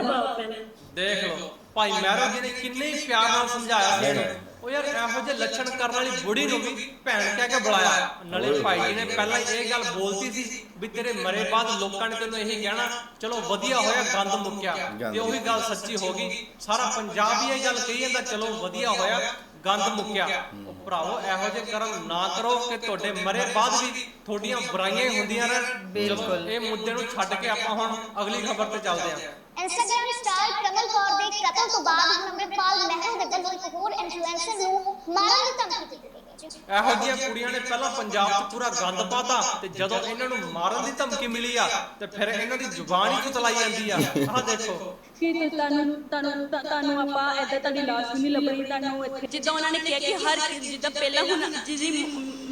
ਦੇਖ ਲਓ ਭਾਈ ਮਹਿਰੋ ਜੀ ਨੇ ਕਿੰਨੇ ਹੀ ਪਿਆਰ ਨਾਲ ਸਮਝਾਇਆ ਸੀ ਇਹਨੂੰ। ਉਹ ਯਾਰ ਇਹੋ ਜਿਹੇ ਲੱਛਣ ਕਰਨ ਵਾਲੀ ਬੁੜੀ ਨੂੰ ਵੀ ਭੈਣ ਕਹਿ ਕੇ ਬੁਲਾਇਆ। ਨਾਲੇ ਭਾਈ ਜੀ ਨੇ ਪਹਿਲਾਂ ਹੀ ਇਹ ਗੱਲ ਬੋਲਤੀ ਸੀ ਵੀ ਤੇਰੇ ਮਰੇ ਬਾਅਦ ਲੋਕਾਂ ਨੇ ਤੈਨੂੰ ਇਹੀ ਕਹਿਣਾ ਚਲੋ ਵਧੀਆ ਹੋਇਆ ਗੰਦ ਮੁੱਕਿਆ। ਤੇ ਉਹੀ ਗੱਲ ਸੱਚੀ ਹੋ ਗਈ ਸਾਰਾ ਪੰਜਾਬ ਹੀ ਇਹ ਗੱਲ ਕਹੀ ਜਾਂਦਾ ਚਲੋ ਵਧੀਆ ਹੋਇਆ। ਗੰਦ ਮੁੱਕਿਆ। ਉਹ ਭਰਾਵੋ ਇਹੋ ਜਿਹੇ ਕਰਮ ਨਾ ਕਰੋ ਕਿ ਤੁਹਾਡੇ ਮਰੇ ਬਾਅਦ ਵੀ ਤੁਹਾਡੀਆਂ ਬੁਰਾਈਆਂ ਹੀ ਹੁੰਦੀਆਂ ਰਹਿਣ। ਚਲੋ ਇਹ ਮੁੱਦੇ ਨੂੰ ਛੱਡ ਕੇ ਆਪਾਂ ਹੁਣ ਅਗਲੀ ਖਬਰ ਤੇ ਚੱਲਦੇ ਹਾਂ।
ਇੰਸਟਾਗ੍ਰam ਸਟਾਰ ਕਮਲ ਕੌਰ ਦੇ ਕਤਲ ਤੋਂ ਬਾਅਦ ਹੁਣ ਅੰਮ੍ਰਿਤਪਾਲ ਮਹਿਰੋ ਦੇ ਇੱਕ ਹੋਰ ਇਨਫਲੂਐਂਸਰ ਨੂੰ ਮਾਰਨ ਦੀ ਧਮਕੀ ਦਿੱਤੀ ਗਈ ਹੈ। ਜੀ
ਇਹੋ ਜਿਹੀਆਂ ਕੁੜੀਆਂ ਨੇ ਪਹਿਲਾਂ ਪੰਜਾਬ 'ਚ ਪੂਰਾ ਗੰਦ ਪਾਤਾ ਤੇ ਜਦੋਂ ਇਹਨਾਂ ਨੂੰ ਮਾਰਨ ਦੀ ਧਮਕੀ ਮਿਲੀ ਆ ਤੇ ਫਿਰ ਇਹਨਾਂ ਦੀ ਜ਼ੁਬਾਨ ਹੀ ਚਤਲਾਈ ਜਾਂਦੀ ਆ। ਆਹ ਦੇਖੋ।
ਕਿ ਤੇ ਤੁਹਾਨੂੰ ਤੁਹਾਨੂੰ ਤਾਂ- ਤੁਹਾਨੂੰ ਆਪਾਂ ਏਦਾਂ ਤੁਹਾਡੀ ਲਾਸ਼ ਵੀ ਨਹੀਂ ਲੱਭਣੀ ਤੁਹਾਨੂੰ ਇੱਥੇ ਜਿੱਦਾਂ ਉਹਨਾਂ ਨੇ ਕਿਹਾ ਕਿ ਹਰ ਜਿੱਦਾਂ ਪਹਿਲਾਂ ਹੁਣ ਜਿਹਦੀ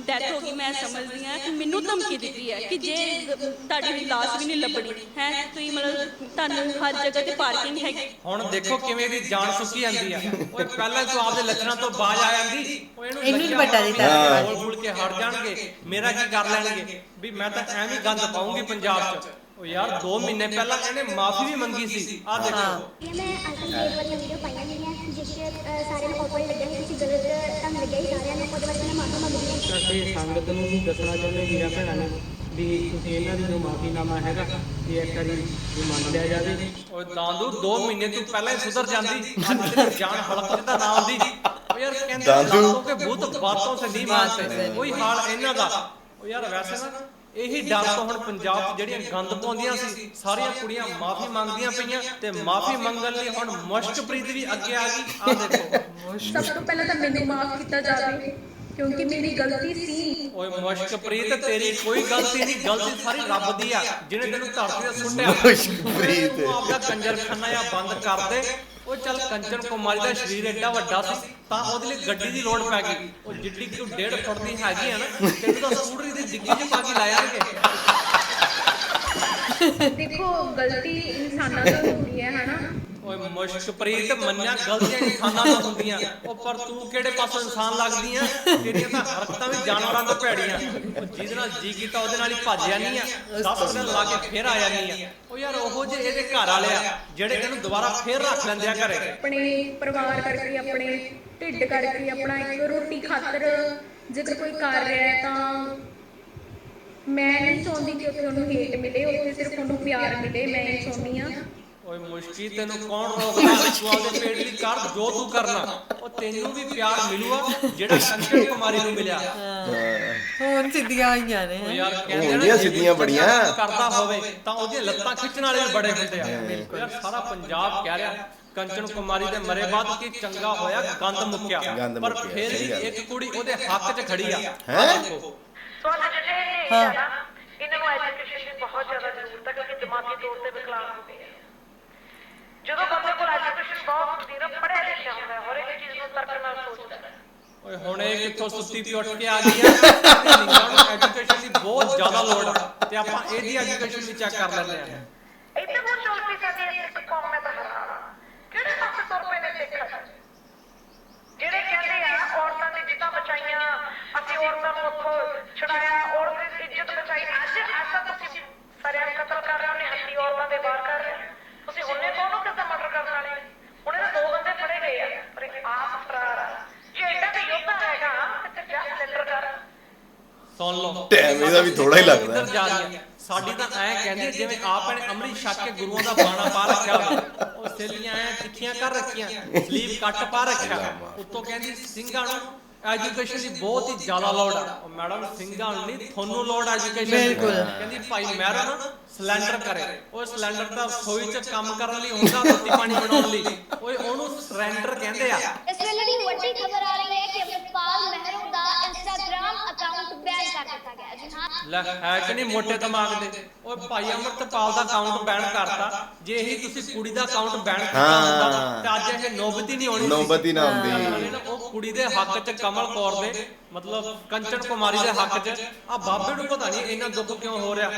ਡੈਥ ਹੋ ਗਈ ਮੈਂ ਸਮਝਦੀ ਹਾਂ ਕਿ ਮੈਨੂੰ ਧਮਕੀ ਦਿੱਤੀ ਹੈ ਕਿ ਜੇ ਤੁਹਾਡੀ ਲਾਸ਼ ਵੀ ਨਹੀਂ ਲੱਭਣੀ ਹੈ ਤੁਸੀਂ ਮਤਲਬ ਤੁਹਾਨੂੰ ਹਰ ਜਗ੍ਹਾ ਤੇ ਪਾਰਕਿੰਗ ਹੈਗੀ।
ਹੁਣ ਦੇਖੋ ਕਿਵੇਂ ਦੀ ਜਾਨ ਸੁੱਕੀ ਜਾਂਦੀ ਆ। ਓਏ ਪਹਿਲਾਂ ਤੂੰ ਆਪਦੇ ਲੱਛਣਾਂ ਤੋਂ ਬਾਜ ਆ ਜਾਂਦੀ। ਓਏ ਇਹਨੂੰ
ਇਹਨੂੰ ਨੀ
ਲੱਗਿਆ
ਪਤਾ
ਵੀ
ਦਿੱਤਾ।
ਬੋਲ ਬੋਲ ਕੇ ਹਟ ਜਾਣਗੇ ਮੇਰਾ ਕੀ ਕਰ ਲੈਣਗੇ? ਵੀ ਮੈਂ ਤਾਂ ਐਵੇਂ ਹੀ ਗੰਦ ਪਾਉਂਗੀ ਪੰਜਾਬ 'ਚ। ਉਹ ਯਾਰ 2 ਮਹੀਨੇ ਪਹਿਲਾਂ ਇਹਨੇ ਮਾਫੀ ਵੀ ਮੰਗੀ ਸੀ। ਆ ਦੇਖੋ।
ਇਹ ਮੈਂ ਅੰਕਲ ਗੇਟ ਵਾਲੀਆਂ ਵੀਡੀਓ ਪਾਈਆਂ ਹੋਈਆਂ ਜਿਸ 'ਚ ਸਾਰਿਆਂ ਨੂੰ ਔਕਵਰਡ ਲੱਗਿਆ ਸੀ ਤੁਸੀਂ ਗਲਤ ਤੁਹਾਨੂੰ ਲੱਗਿਆ ਹੀ ਸਾਰਿਆਂ ਨੂੰ ਉਹਦੇ ਵਾਸਤੇ ਮੈਂ ਮਾਫੀ ਮੰਗਦੀ ਹਾਂ
ਅਸੀਂ ਸੰਗਤ ਨੂੰ ਵੀ ਦੱਸਣਾ ਚਾਹੁੰਦੇ ਵੀਰਾਂ ਭੈਣਾਂ ਨੂੰ ਵੀ ਤੁਸੀਂ ਇਹਨਾਂ ਦੀ ਜੋ ਮਾਫੀਨਾਮਾ ਹੈਗਾ ਵੀ ਇੱਕ ਵਾਰੀ ਵੀ ਮੰਨ ਲਿਆ ਜਾਵੇ।
ਓਏ ਦਾਂਦੂ 2 ਮਹੀਨੇ ਤੂੰ ਪਹਿਲਾਂ ਹੀ ਸੁਧਰ ਜਾਂਦੀ। ਅੱਜ ਤੇਰੀ ਜਾਨ ਹਲਕ ਚ ਤਾਂ ਨਾ ਆਉਂਦੀ। ਓ ਯਾਰ ਕਹਿੰਦੇ
ਦਾਂਦੂ।
ਕੇ ਭੂਤ ਬਾਤੋਂ ਸੇ ਨਹੀਂ ਮਾਨਤੇ ਕੋਈ ਹਾਲ ਇਹਨਾਂ ਦਾ। ਓ ਯਾਰ ਵੈਸੇ ਨਾ ਇਹੀ ਡਰ ਤੋਂ ਹੁਣ ਪੰਜਾਬ 'ਚ ਜਿਹੜੀਆਂ ਗੰਦ ਪਾਉਂਦੀਆਂ ਸੀ ਸਾਰੀਆਂ ਕੁੜੀਆਂ ਮਾਫੀ ਮੰਗਦੀਆਂ ਪਈਆਂ ਤੇ ਮਾਫੀ ਮੰਗਣ ਲਈ ਹੁਣ ਮੁਸ਼ਕਪ੍ਰੀਤ ਵੀ ਅੱਗੇ ਆ ਗਈ। ਆ ਦੇਖੋ।
ਸਭ ਤੋਂ ਪਹਿਲਾਂ ਤਾਂ ਮੈਨੂੰ ਮਾਫ ਕੀਤਾ ਜਾਵੇ ਕਿਉਂਕਿ ਮੇਰੀ ਗਲਤੀ ਸੀ।
ਓਏ ਮੁਸ਼ਕਪ੍ਰੀਤ ਤੇਰੀ ਕੋਈ ਗਲਤੀ ਨਹੀਂ ਗਲਤੀ ਸਾਰੀ ਰੱਬ ਦੀ ਆ। ਜਿਹਨੇ ਤੈਨੂੰ ਧਰਤੀ ਤੇ ਸੁੱਟਿਆ
ਮੁਸ਼ਕਪ੍ਰੀਤ।
ਆਪਦਾ ਕੰਜਰਖਾਨਾ ਜਾਂ ਬੰਦ ਕਰ ਦੇ। ਉਹ ਚੱਲ ਕੰਚਨ ਕੁਮਾਰੀ ਦਾ ਸਰੀਰ ਐਡਾ ਵੱਡਾ ਸੀ, ਤਾਂ ਉਹਦੇ ਲਈ ਗੱਡੀ ਦੀ ਲੋੜ ਪੈ ਗਈ। ਉਹ ਜਿੱਡੀ ਕਿ 1.5 ਫੁੱਟ ਦੀ ਹੈਗੀ ਆ ਨਾ, ਤੈਨੂੰ ਤਾਂ ਸਕੂਟਰੀ ਦੀ ਡਿੱਗੀ 'ਚ ਪਾ ਕੇ ਲਾਇਆਂਗੇ
ਦੇਖੋ, ਗਲਤੀ ਇਨਸਾਨਾਂ ਤੋਂ ਹੁੰਦੀ ਹੈ, ਹਨਾ?
ਓਏ ਮੁਸ਼ਕਪ੍ਰੀਤ ਮੰਨਿਆ ਗਲਤੀਆਂ ਇਨਸਾਨਾਂ ਤੋਂ ਹੁੰਦੀਆਂ। ਉਹ ਪਰ ਤੂੰ ਕਿਹੜੇ ਪਾਸੋਂ ਇਨਸਾਨ ਲੱਗਦੀ ਆ ਤੇਰੀਆਂ ਤਾਂ ਹਰਕਤਾਂ ਵੀ ਜਾਨਵਰਾਂ ਤੋਂ ਭੈੜੀਆਂ। ਉਹ ਜਿਹਦੇ ਨਾਲ ਜੀ ਕੀਤਾ, ਉਹਦੇ ਨਾਲ ਹੀ ਭੱਜ ਜਾਂਦੀ ਆ। 10 ਦਿਨ ਲਾ ਕੇ ਫੇਰ ਆ ਜਾਂਦੀ ਆ। ਉਹ ਯਾਰ ਉਹੋ ਜਿਹੇ ਇਹਦੇ ਘਰ ਵਾਲੇ ਆ, ਜਿਹੜੇ ਇਹਨੂੰ ਦੁਬਾਰਾ ਫੇਰ ਰੱਖ ਲੈਂਦੇ ਆ ਘਰੇ।
ਆਪਣੇ ਪਰਿਵਾਰ ਕਰਕੇ, ਆਪਣੇ ਢਿੱਡ ਕਰਕੇ, ਆਪਣਾ ਇੱਕ ਰੋਟੀ ਖਾਤਰ ਜੇਕਰ ਕੋਈ ਕਰ ਰਿਹਾ ਹੈ ਤਾਂ ਮੈਂ ਨਹੀਂ ਚਾਹੁੰਦੀ ਕਿ ਉੱਥੇ ਉਹਨੂੰ ਹੇਟ ਮਿਲੇ, ਉੱਥੇ ਸਿਰਫ ਉਹਨੂੰ ਪਿਆਰ ਮਿਲੇ, ਮੈਂ ਇਹ ਚਾਹੁੰਦੀ ਆ
ਓਏ ਮੁਸ਼ਕੀ ਤੈਨੂੰ ਕੌਣ ਰੋਕਦਾ? ਤੂੰ ਆਪਦੇ ਪੇਟ ਲਈ ਕਰ ਜੋ ਤੂੰ ਕਰਨਾ। ਉਹ ਤੈਨੂੰ ਵੀ ਪਿਆਰ ਮਿਲੂਗਾ ਜਿਹੜਾ ਕੰਚਨ ਕੁਮਾਰੀ ਨੂੰ ਮਿਲਿਆ।
ਹੁਣ ਸਿੱਧੀਆਂ ਹੋਈਆਂ ਨੇ
ਉਹ ਯਾਰ ਕਹਿੰਦੇ ਨਾ
ਸਿੱਧੀਆਂ ਬੜੀਆਂ।
ਕਰਦਾ ਹੋਵੇ ਤਾਂ ਉਹਦੀਆਂ ਲੱਤਾਂ ਖਿੱਚਣ ਵਾਲੇ ਵੀ ਬੜੇ ਹੁੰਦੇ ਆ। ਯਾਰ ਸਾਰਾ ਪੰਜਾਬ ਕਹਿ ਰਿਹਾ ਕੰਚਨ ਕੁਮਾਰੀ ਦੇ ਮਰੇ ਬਾਅਦ ਕੀ ਚੰਗਾ ਹੋਇਆ ਗੰਦ ਮੁੱਕਿਆ। ਪਰ ਫਿਰ ਵੀ। ਇੱਕ ਕੁੜੀ ਉਹਦੇ ਹੱਕ 'ਚ ਖੜੀ ਆ।
ਹੈਂ?
ਅੱਜ ਜਿਹੜੇ ਇਹਨਾਂ ਨੂੰ ਐਜੂਕੇਸ਼ਨ ਦੀ ਬਹੁਤ ਜ਼ਿਆਦਾ ਜ਼ਰੂਰਤ ਹੈ ਕਿਉਂਕਿ ਦਿਮਾਗੀ ਤੌਰ ਤੇ ਵਿਕਲਾਂਗ ਹੋ ਗਏ ਆ ਜਦੋਂ ਬੰਦੇ ਕੋਲ ਐਜੂਕੇਸ਼ਨ ਬਹੁਤ ਹੁੰਦੀ ਹੈ ਨਾ ਪੜ੍ਹਿਆ ਲਿਖਿਆ ਹੁੰਦਾ ਹੈ ਹਰ ਇੱਕ ਚੀਜ਼ ਨੂੰ ਤਰਕ ਨਾਲ ਸੋਚਦਾ ਹੈ।
ਓਏ ਹੁਣ ਇਹ ਕਿੱਥੋਂ ਸੁੱਤੀ ਪੀ ਉੱਠ ਕੇ ਆ ਗਈ ਆ? ਐਜੂਕੇਸ਼ਨ ਦੀ ਬਹੁਤ ਜ਼ਿਆਦਾ ਲੋੜ ਆ ਤੇ ਆਪਾਂ ਇਹਦੀ ਐਜੂਕੇਸ਼ਨ ਵੀ ਚੈੱਕ ਕਰ ਲੈਂਦੇ ਆ।
ਇੱਥੇ ਕੁਝ ਉਲਟੀ ਸਾਡੀ ਇੱਕ ਕੌਮ ਹੈ ਤਾਂ ਹੈਰਾਨ ਆ। ਕਿਹੜੇ ਪਾਸੇ ਤੁਰ ਪਏ ਨੇ ਦੇਖਾ ਜਿਹੜੇ ਕਹਿੰਦੇ ਆ ਔਰਤਾਂ ਦੀ ਜਿੱਤਾਂ ਬਚਾਈਆਂ ਅਸੀਂ ਔਰਤਾਂ ਨੂੰ ਉੱਥੋਂ ਛੁਡਾਇਆ ਔਰਤ ਦੀ ਇੱਜ਼ਤ ਬਚਾਈ। ਅੱਜ ਐਸਾ ਤੁਸੀਂ ਸਰਿਆਂ ਕਤਲ ਕਰ ਰਹੇ ਹੋ ਨਿਹੱਤੀ ਔਰਤਾਂ ਦੇ ਬਾਹਰ ਕਰ ਰਹੇ ਹੋ। ਤੁਸੀਂ ਹੁਣੇ ਨਾ ਕਿਸੇ
ਸੁਣ ਲਓ।
Time ਇਹਦਾ ਵੀ ਥੋੜ੍ਹਾ ਹੀ ਲੱਗਦਾ। ਹੈ।
ਕਿੱਧਰ ਜਾ ਰਹੀ ਹੈ? ਸਾਡੀ ਤਾਂ ਐ ਕਹਿੰਦੀ ਹੈ ਜਿਵੇਂ ਆਪ ਨੇ ਅੰਮ੍ਰਿਤ ਛਕ ਕੇ ਗੁਰੂਆਂ ਦਾ ਬਾਣਾ ਪਾ ਰੱਖਿਆ ਹੋਵੇ ਉਹ ਸੇਲੀਆਂ ਐ ਤਿੱਖੀਆਂ ਕਰ ਰੱਖੀਆਂ ਸਲੀਵ ਕੱਟ ਪਾ ਰੱਖਿਆ। ਉੱਤੋਂ ਕਹਿੰਦੀ ਸਿੰਘਾਂ ਨੂੰ ਐਜੂਕੇਸ਼ਨ ਦੀ ਬਹੁਤ ਹੀ ਜ਼ਿਆਦਾ ਲੋੜ ਆ। ਉਹ ਮੈਡਮ ਸਿੰਘਾਂ ਨੂੰ ਨਹੀਂ ਤੁਹਾਨੂੰ ਲੋੜ ਐਜੂਕੇਸ਼ਨ ਦੀ। ਕਹਿੰਦੀ ਭਾਈ ਨਾ ਸਿਲੰਡਰ ਕਰੇ। ਉਹ ਸਿਲੰਡਰ ਦਾ ਰਸੋਈ 'ਚ ਕੰਮ ਕਰਨ ਲਈ ਹੁੰਦਾ ਰੋਟੀ ਪਾਣੀ ਬਣਾਉਣ ਲਈ। ਓਏ ਉਹਨੂੰ ਸਰੈਂਡਰ ਕਹਿੰਦੇ ਆ।
ਇਸ ਵੇਲੇ ਦੀ ਵੱਡੀ ਖਬਰ ਆ ਰਹੀ ਹੈ ਕਿ ਅਮਰਪਾਲ ਮਹਿਰੂ ਦਾ ਇੰਸਟਾਗ੍ਰam ਅਕਾਊਂਟ ਬੈਨ ਕਰ ਦਿੱਤਾ ਗਿਆ। ਜੀ ਹਾਂ
ਲੈ ਹੈ ਕਿ ਨਹੀਂ? ਮੋਟੇ ਦਿਮਾਗ ਦੇ। ਓਏ ਭਾਈ ਅਮਰਤਪਾਲ ਦਾ ਅਕਾਊਂਟ ਬੈਨ ਕਰਤਾ। ਜੇ ਇਹੀ ਤੁਸੀਂ ਕੁੜੀ ਦਾ ਅਕਾਊਂਟ ਬੈਨ ਕੀਤਾ ਹੁੰਦਾ
ਹਾਂ।
ਤੇ ਅੱਜ ਇਹ ਨੌਬਤ ਹੀ ਨਹੀਂ ਆਉਣੀ। ਸੀ।
ਨੌਬਤ ਹੀ ਨਾ ਆਉਂਦੀ।
ਨਾਲੇ ਨਾ ਉਹ ਕੁੜੀ ਦੇ ਹੱਕ 'ਚ ਕਮਲ ਕੌਰ ਦੇ ਮਤਲਬ ਕੰਚਨ ਕੁਮਾਰੀ ਦੇ ਹੱਕ 'ਚ। ਆ ਬਾਬੇ ਨੂੰ ਪਤਾ ਨਹੀਂ ਇੰਨਾ ਦੁੱਖ ਕਿਉਂ ਹੋ ਰਿਹਾ।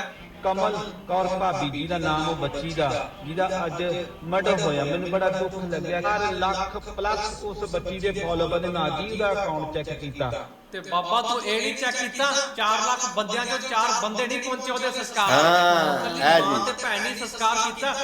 ਕਮਲ ਕੌਰ ਭਾਬੀ ਜੀ ਦਾ ਨਾਮ ਉਹ ਬੱਚੀ ਦਾ ਜਿਹਦਾ ਅੱਜ ਮਰਡਰ ਹੋਇਆ। ਮੈਨੂੰ ਬੜਾ ਦੁੱਖ ਲੱਗਿਆ 4 ਲੱਖ ਪਲੱਸ ਉਸ ਬੱਚੀ ਦੇ ਫਾਲੋਅਰ ਨੇ ਨਾ ਜੀ ਉਹਦਾ ਅਕਾਊਂਟ ਚੈੱਕ ਕੀਤਾ।
ਤੇ ਬਾਬਾ ਤੂੰ ਇਹ ਨਹੀਂ ਚੈੱਕ ਕੀਤਾ 4 ਲੱਖ ਬੰਦਿਆਂ 'ਚੋਂ 4 ਬੰਦੇ ਨਹੀਂ ਪਹੁੰਚੇ ਉਹਦੇ ਸੰਸਕਾਰ
ਹਾਂ, ਜੀ।
ਤੇ ਭੈਣ ਨੇ ਸੰਸਕਾਰ ਕੀਤਾ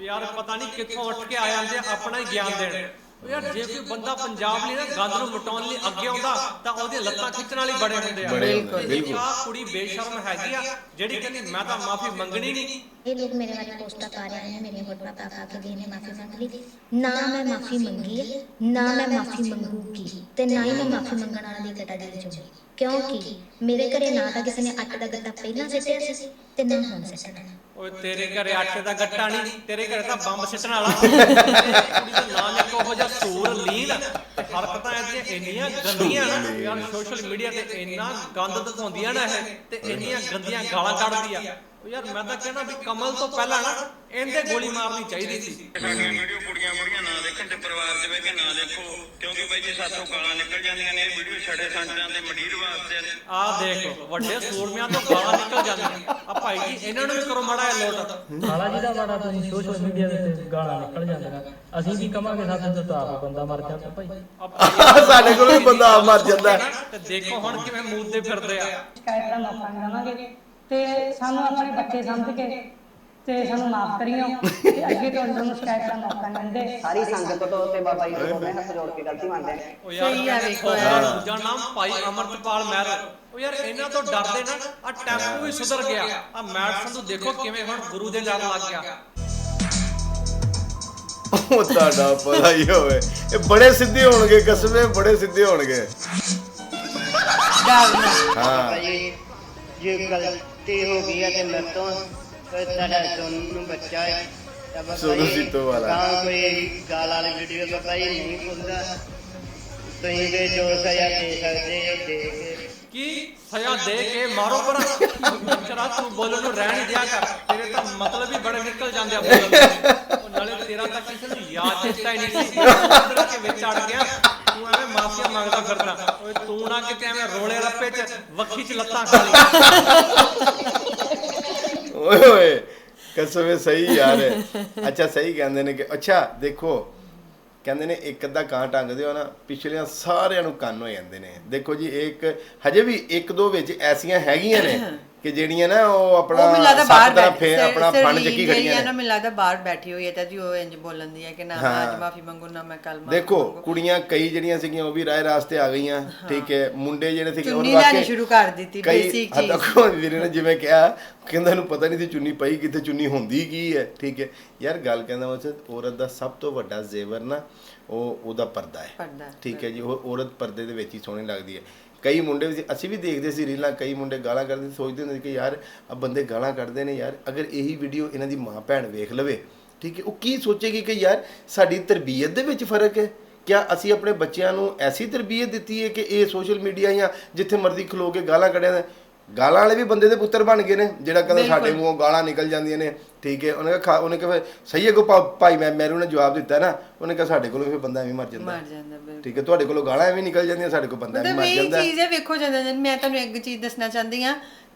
ਯਾਰ ਪਤਾ ਨਹੀਂ ਕਿੱਥੋਂ ਉੱਠ ਕੇ ਆ ਜਾਂਦੇ ਆਪਣਾ ਹੀ ਗਿਆਨ ਦੇਣ ਯਾਰ ਜੇ ਕੋਈ ਬੰਦਾ ਪੰਜਾਬ ਲਈ ਨਾ ਗੰਦ ਨੂੰ ਮਿਟਾਉਣ ਲਈ ਅੱਗੇ ਆਉਂਦਾ ਤਾਂ ਉਹਦੀਆਂ ਲੱਤਾਂ ਖਿੱਚਣ ਵਾਲੀ ਬੜੇ ਹੁੰਦੇ ਆ।
ਬੜੇ ਹੁੰਦੇ ਬਿਲਕੁਲ।
ਆਹ ਕੁੜੀ ਬੇਸ਼ਰਮ ਹੈਗੀ ਆ ਜਿਹੜੀ ਕਹਿੰਦੀ ਮੈਂ ਤਾਂ ਮਾਫੀ ਮੰਗਣੀ ਨਹੀਂ।
ਇਹ ਲੋਕ ਮੇਰੇ ਬਾਰੇ ਪੋਸਟਾਂ ਪਾ ਰਹੇ ਨੇ ਮੇਰੀਆਂ ਫੋਟੋਆਂ ਪਾ ਪਾ ਕੇ ਵੀ ਇਹਨੇ ਮਾਫੀ ਮੰਗ ਲਈ। ਨਾ ਮੈਂ ਮਾਫੀ ਮੰਗੀ ਹੈ ਨਾ ਮੈਂ ਮਾਫੀ ਮੰਗੂਗੀ ਤੇ ਨਾ ਹੀ ਮੈਂ ਮਾਫੀ ਮੰਗਣ ਵਾਲਾ ਦੀ ਕੈਟਾਗਰੀ ਚੋਂ ਕਿਉਂਕਿ ਮੇਰੇ ਘਰੇ ਨਾ ਤਾਂ ਕਿਸੇ ਨੇ ਅੱਟ ਦਾ ਗੱਟਾ ਪਹਿਲਾਂ ਸਿੱਟਿਆ ਸੀ ਤੇ ਨਾ ਹੁਣ ਸਿੱਟਣਾ।
ਓਏ ਤੇਰੇ ਘਰੇ ਆਟੇ ਦਾ ਗੱਟਾ ਨਹੀਂ ਤੇਰੇ ਘਰੇ ਤਾਂ ਬੰਬ ਸਿੱਟਣ ਵਾਲਾ। ਕੁੜੀ ਦਾ ਨਾਂ ਲਿਖ ਉਹੋ ਜਿਹਾ ਸੂਰ ਲੀਨ ਤੇ ਹਰਕਤਾਂ ਇਹਦੀਆਂ ਇੰਨੀਆਂ ਗੰਦੀਆਂ ਨਾ ਯਾਰ ਸੋਸ਼ਲ ਮੀਡੀਆ ਤੇ ਇੰਨਾ ਗੰਦ ਦਿਖਾਉਂਦੀਆਂ ਨਾ ਇਹ ਤੇ ਇੰਨੀਆਂ ਗੰਦੀਆਂ ਗਾਲਾਂ ਕੱਢਦੀ ਆ ਯਾਰ ਮੈਂ ਤਾਂ ਕਹਿੰਦਾ ਵੀ ਕਮਲ ਤੋਂ ਪਹਿਲਾਂ ਨਾ ਇਹਦੇ ਗੋਲੀ ਮਾਰਨੀ ਚਾਹੀਦੀ ਸੀ।
ਵੀਡੀਓ ਕੁੜੀਆਂ ਕੁੜੀਆਂ ਨਾ ਦੇਖਣ ਤੇ ਪਰਿਵਾਰ ਦੇ ਵਿੱਚ ਨਾ ਦੇਖੋ ਕਿਉਂਕਿ ਬਾਈ ਜੀ ਸਾਥੋਂ ਗਾਲਾਂ ਨਿਕਲ ਜਾਂਦੀਆਂ ਨੇ ਇਹ ਵੀਡੀਓ ਛੜੇ ਸੰਤਾਂ ਦੇ ਮੰਡੀਰ ਵਾਸਤੇ। ਨੇ
ਆਹ ਦੇਖ ਵੱਡੇ ਸੂਰਮਿਆਂ ਤੋਂ ਗਾਲਾਂ ਨਿਕਲ ਜਾਂਦੀਆਂ ਆ ਭਾਈ ਜੀ ਇਹਨਾਂ ਨੂੰ ਵੀ ਕਰੋ ਮਾੜਾ ਜਿਹਾ ਲੋਟ।
ਖਾਲਾ ਜੀ ਦਾ ਮਾੜਾ ਤੁਸੀਂ ਸੋਸ਼ਲ ਮੀਡੀਆ ਦੇ ਉੱਤੇ ਗਾਲਾਂ ਨਿਕਲ ਜਾਂਦੀਆਂ ਅਸੀਂ ਵੀ ਕਵਾਂਗੇ ਸਾਡੇ ਤੋਂ ਤਾਂ ਆਪ ਬੰਦਾ ਮਰ ਜਾਂਦਾ ਭਾਈ।
ਸਾਡੇ ਕੋਲ ਵੀ ਬੰਦਾ ਆਪ ਮਰ ਜਾਂਦਾ। ਹੈ।
ਤੇ ਦੇਖੋ ਹੁਣ ਕਿਵੇਂ ਮੂਦਦੇ ਫਿਰਦੇ ਆ।
ਸ਼ਿਕਾਇਤ ਨਹੀਂ ਦੇਵਾਂਗੇ ਤੇ ਸਾਨੂੰ ਆਪਣੇ ਬੱਚੇ ਸਮਝ ਕੇ
ਤੇ ਸਾਨੂੰ ਮਾਫ ਕਰਿਓ। ਤੇ ਅੱਗੇ ਤੋਂ ਤੁਹਾਨੂੰ ਸ਼ਿਕਾਇਤ ਦਾ ਮੌਕਾ ਨਾ ਦਿੰਦੇ।
ਸਾਰੀ ਸੰਗਤ ਤੋਂ ਤੇ ਬਾਬਾ ਜੀ ਤੋਂ ਮੈਂ ਹੱਥ ਜੋੜ ਕੇ ਗਲਤੀ ਮੰਨਦੇ
ਉਹ ਯਾਰ
ਸਹੀ ਆ ਵੇਖੋ ਯਾਰ।
ਦੂਜਾ ਨਾਮ ਭਾਈ ਅਮਰਤਪਾਲ ਮਹਿਰ। ਉਹ ਯਾਰ ਇਹਨਾਂ ਤੋਂ ਡਰਦੇ ਨਾ ਆ ਟੈਂਪੂ ਵੀ ਸੁਧਰ ਗਿਆ। ਆ ਮੈਟ ਸੰਧੂ ਦੇਖੋ ਕਿਵੇਂ ਹੁਣ ਗੁਰੂ ਦੇ ਲੜ ਲੱਗ ਗਿਆ।
ਉਹ ਤੁਹਾਡਾ ਭਲਾ ਹੀ ਹੋਵੇ। ਇਹ ਬੜੇ ਸਿੱਧੇ ਹੋਣਗੇ ਕਸਮੇ ਬੜੇ ਸਿੱਧੇ ਹੋਣਗੇ। ਹਾਂ।
ਭਾਈ ਜੇ ਗਲਤੀ ਹੋ ਗਈ ਹੈ ਤੇ ਮੇਰੇ ਤੋਂ ਤੇ ਸਾਡਾ ਸੋਨੂੰ ਬੱਚਾ ਹੈ ਤਾਂ ਬਾਬਾ
ਸੋਨੂੰ
ਜੀ,
ਸੀਤੋ ਵਾਲਾ।
ਤਾਂ ਕੋਈ ਗਾਲ ਵਾਲੀ ਵੀਡੀਓ ਬਾਬਾ ਜੀ ਨਹੀਂ ਬੋਲਦਾ ਤੁਸੀਂ ਦੇ ਜੋ ਸਜ਼ਾ ਦੇ ਸਕਦੇ ਹੋ ਦੇ ਕੇ।
ਕੀ ਸਜ਼ਾ ਦੇ ਕੇ ਮਾਰੋ ਪਰ ਚਰਾ ਤੂੰ ਬੋਲਣ ਨੂੰ ਰਹਿਣ ਹੀ ਦਿਆ ਕਰ। ਤੇਰੇ ਤਾਂ ਮਤਲਬ ਹੀ ਬੜੇ ਨਿਕਲ ਜਾਂਦੇ ਆ ਬੋਲਣ ਦੇ ਉਹ ਨਾਲੇ ਤੇਰਾ ਤਾਂ ਕਿਸੇ ਨੂੰ ਯਾਦ ਚੇਤਾ ਹੀ ਨਹੀਂ ਸੀ। ਅੰਦਰ ਕੇ ਵਿੱਚ ਅੜ ਗਿਆ। ਤੂੰ ਐਵੇਂ ਮਾਫੀਆ ਮੰਗਦਾ ਫਿਰਦਾ। ਓਏ ਤੂੰ ਨਾ ਕਿਤੇ ਐਵੇਂ ਰੋਲੇ ਰੱਪੇ 'ਚ ਵੱਖੀ 'ਚ ਲੱਤਾਂ ਖਾ ਲਈ
ਓਏ ਓਏ ਕਸਮੇ ਸਹੀ ਯਾਰ। ਅੱਛਾ, ਸਹੀ ਕਹਿੰਦੇ ਨੇ ਕਿ, ਅੱਛਾ, ਦੇਖੋ, ਕਹਿੰਦੇ ਨੇ ਇੱਕ ਅੱਧਾ ਕਾਂ ਟੰਗਦੇ ਹੋ ਨਾ, ਪਿਛਲਿਆਂ ਸਾਰਿਆਂ ਨੂੰ ਕੰਨ ਹੋ ਜਾਂਦੇ ਨੇ। ਦੇਖੋ ਜੀ ਇੱਕ, ਹਜੇ ਵੀ ਇੱਕ ਦੋ ਵਿੱਚ ਐਸੀਆਂ ਹੈਗੀਆਂ ਨੇ। ਕਿ ਜਿਹੜੀਆਂ ਨਾ ਉਹ ਆਪਣਾ
ਉਹ ਮੈਨੂੰ ਲੱਗਦਾ ਬਾਹਰ ਬੈਠ
ਫੇ ਆਪਣਾ ਫਣ ਚੱਕੀ ਖੜੀਆਂ
ਨਾ।
ਨੇ
ਮੈਨੂੰ ਲੱਗਦਾ ਬਾਹਰ ਬੈਠੀ ਹੋਈ ਹੈ ਤਾਂ ਜੀ ਉਹ ਇੰਜ ਬੋਲਣ ਦੀ ਹੈ ਕਿ ਨਾ ਮੈਂ। ਅੱਜ ਮਾਫੀ ਮੰਗੂ ਨਾ ਮੈਂ ਕੱਲ ਮਾਫੀ
ਦੇਖੋ ਕੁੜੀਆਂ ਕਈ ਜਿਹੜੀਆਂ ਸੀਗੀਆਂ ਉਹ ਵੀ ਰਾਹ ਰਾਸਤੇ ਆ ਗਈਆਂ ਠੀਕ ਹੈ। ਮੁੰਡੇ ਜਿਹੜੇ ਸੀਗੇ
ਚੁੰਨੀ ਲੈਣੀ ਸ਼ੁਰੂ ਕਰ ਦਿੱਤੀ ਬੇਸਿਕ ਚੀਜ਼।
ਤੱਕ ਵੀਰੇ ਨੇ ਜਿਵੇਂ ਕਿਹਾ ਕਹਿੰਦਾ ਇਹਨੂੰ ਪਤਾ ਨਹੀਂ ਸੀ ਚੁੰਨੀ ਪਈ ਕਿੱਥੇ ਚੁੰਨੀ ਹੁੰਦੀ ਕੀ ਹੈ ਠੀਕ ਹੈ। ਯਾਰ ਗੱਲ ਕਹਿੰਦਾ ਉਹ ਔਰਤ ਦਾ ਸਭ ਤੋਂ ਵੱਡਾ ਜ਼ੇਵਰ ਨਾ ਉਹ ਉਹਦਾ ਪਰਦਾ ਹੈ।
ਪਰਦਾ ਹੈ।
ਠੀਕ ਹੈ ਜੀ ਉਹ ਔਰਤ ਪਰਦੇ ਦੇ ਵਿੱਚ ਹੀ ਸੋਹਣੀ ਲੱਗਦੀ ਹੈ। ਕਈ ਮੁੰਡੇ ਵੀ ਸੀ- ਅਸੀਂ ਵੀ ਦੇਖਦੇ ਸੀ ਰੀਲਾਂ ਕਈ ਮੁੰਡੇ ਗਾਲਾਂ ਕੱਢਦੇ ਸੀ, ਸੋਚਦੇ ਹੁੰਦੇ ਸੀ ਕਿ ਯਾਰ ਆ ਬੰਦੇ ਗਾਲਾਂ ਕੱਢਦੇ ਨੇ ਯਾਰ ਅਗਰ ਇਹੀ ਵੀਡੀਓ ਇਹਨਾਂ ਦੀ ਮਾਂ ਭੈਣ ਵੇਖ ਲਵੇ ਠੀਕ ਹੈ ਉਹ ਕੀ ਸੋਚੇਗੀ ਕਿ ਯਾਰ ਸਾਡੀ ਤਰਬੀਅਤ ਦੇ ਵਿੱਚ ਫ਼ਰਕ ਹੈ? ਕਿਆ ਅਸੀਂ ਆਪਣੇ ਬੱਚਿਆਂ ਨੂੰ ਐਸੀ ਤਰਬੀਅਤ ਦਿੱਤੀ ਹੈ ਕਿ ਇਹ ਸੋਸ਼ਲ ਮੀਡੀਆ ਜਾਂ ਜਿੱਥੇ ਮਰਜ਼ੀ ਖਲੋ ਕੇ ਗਾਲਾਂ ਕੱਢਿਆ ਗਾਲਾਂ ਵਾਲੇ ਵੀ ਬੰਦੇ ਦੇ ਪੁੱਤਰ ਬਣ ਗਏ ਨੇ ਜਿਹੜਾ ਕਹਿੰਦਾ ਸਾਡੇ। ਮੂੰਹੋਂ ਗਾਲਾਂ ਨਿਕਲ ਜਾਂਦੀਆਂ ਨੇ ਠੀਕ ਹੈ ਉਹਨੇ ਕਿਹਾ ਉਹਨੇ ਕਿਹਾ ਸਹੀ ਹੈ ਕੋ ਭਾਈ ਮੈਂ ਮੈਰੂ ਨੇ ਜਵਾਬ ਦਿੱਤਾ ਨਾ ਉਹਨੇ ਕਿਹਾ ਸਾਡੇ ਕੋਲੋਂ ਵੀ ਬੰਦਾ ਐਵੇਂ ਮਰ ਜਾਂਦਾ।
ਮਰ ਜਾਂਦਾ ਬਿਲਕੁਲ।
ਠੀਕ ਹੈ ਤੁਹਾਡੇ ਕੋਲੋਂ ਗਾਲਾਂ ਐਵੇਂ ਨਿਕਲ ਜਾਂਦੀਆਂ ਸਾਡੇ ਕੋਲ ਬੰਦਾ ਐਵੇਂ
ਮਤਲਬ
ਮਰ
ਇਹ
ਜਾਂਦਾ।
ਚੀਜ਼ ਹੈ ਵੇਖੋ ਜਾਂਦਾ ਜਾਂਦਾ ਮੈਂ ਤੁਹਾਨੂੰ ਇੱਕ ਚੀਜ਼ ਦੱਸਣਾ ਚਾਹੁੰਦੀ ਆ